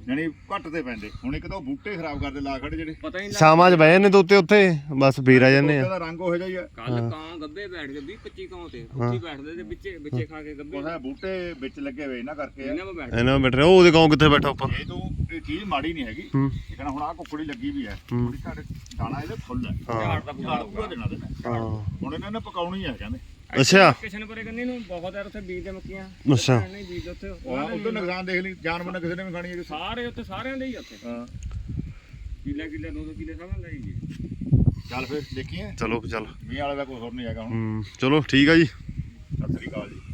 ਯਾਨੀ ਘੱਟ ਤੇ ਪੈਂਦੇ। ਹੁਣ ਇੱਕ ਤਾਂ ਉਹ ਬੂਟੇ ਖਰਾਬ ਕਰਦੇ ਲਾ ਖੜੇ ਜਿਹੜੇ। ਪਤਾ ਹੀ ਨਹੀਂ ਸ਼ਾਮਾਂ 'ਚ ਬਹਿ ਜਾਂਦੇ ਤੋਤੇ ਉੱਥੇ ਬਸ ਫੇਰ ਆ ਜਾਂਦੇ ਆ। ਉਹਦਾ ਰੰਗ ਉਹੋ ਜਿਹਾ ਹੀ ਆ। ਕੱਲ ਕਾਂ ਗੱਬੇ ਬੈਠ ਗਏ 20 25 ਕਾਂ ਤੇ ਉੱਚੀ ਬੈਠਦੇ ਤੇ ਵਿੱਚੇ ਵਿੱਚੇ ਖਾ ਕੇ ਗੱਬੇ। ਉਹਦਾ ਬੂਟੇ ਵਿੱਚ ਲੱਗੇ ਹੋਏ ਇਹਨਾਂ ਕਰਕੇ ਆ। ਇਹਨਾਂ 'ਤੇ ਬੈਠ ਇਹਨਾਂ ਬੈਠ ਰਿਹਾ ਉਹ ਉਹਦੇ ਗਾਉਂ ਕਿੱਥੇ ਬੈਠਾ ਉੱਪਰ ਇਹ ਤੋਂ ਇਹ ਚੀਜ਼ ਮਾੜੀ ਨਹੀਂ ਹੈਗੀ। ਹੂੰ। ਲੇਕਿਨ ਹੁਣ ਆ ਕੁੱਕੜੀ ਲੱਗੀ ਵੀ ਹੈ। ਥੋੜੀ ਘੱਟ ਦਾਣਾ ਇਹਦੇ ਫੁੱਲ ਹੈ। ਝਾੜ ਦਾ ਝਾੜ ਪੂਰਾ ਦੇਣਾ ਦੇਣਾ ਹਾਂ। ਹੁਣ ਇਹਨਾਂ ਨੇ ਪਕਾਉਣੀ ਹੈ ਕਹਿੰਦੇ। ਅੱਛਾ। ਕਿਸ਼ਨ ਪਰੇ ਕੰਨੀ ਨੂੰ ਬਹੁਤ ਯਾਰ ਉੱਥੇ ਬੀਜ ਦੇ ਮੱਕੀਆਂ। ਅੱਛਾ। ਨਹੀਂ ਬੀਜ ਉੱਥੇ। ਉਹ ਉਧਰ ਨੁਕਸਾਨ ਦੇਖ ਲਈ ਜਾਨਵਰ ਨੇ ਕਿਸੇ ਨੇ ਵੀ ਖਾਣੀ ਹੈ ਸਾਰੇ ਉੱਥੇ ਸਾਰਿਆਂ ਦੇ ਹੀ ਉੱਥੇ। ਹਾਂ। ਕਿੱਲਾ ਕਿੱਲਾ ਦੋ ਦੋ ਕਿੱਲੇ ਸਭ ਲਈ ਜੀ ਚੱਲ ਫਿਰ ਦੇਖੀਏ। ਚਲੋ ਚੱਲ। ਮੀਂਹ ਵਾਲੇ ਦਾ ਕੋਈ ਹੋਰ ਨਹੀਂ ਹੈਗਾ ਹੁਣ। ਚਲੋ ਠੀਕ ਆ ਜੀ। ਸਤਿ ਸ੍ਰੀ ਅਕਾਲ ਜੀ।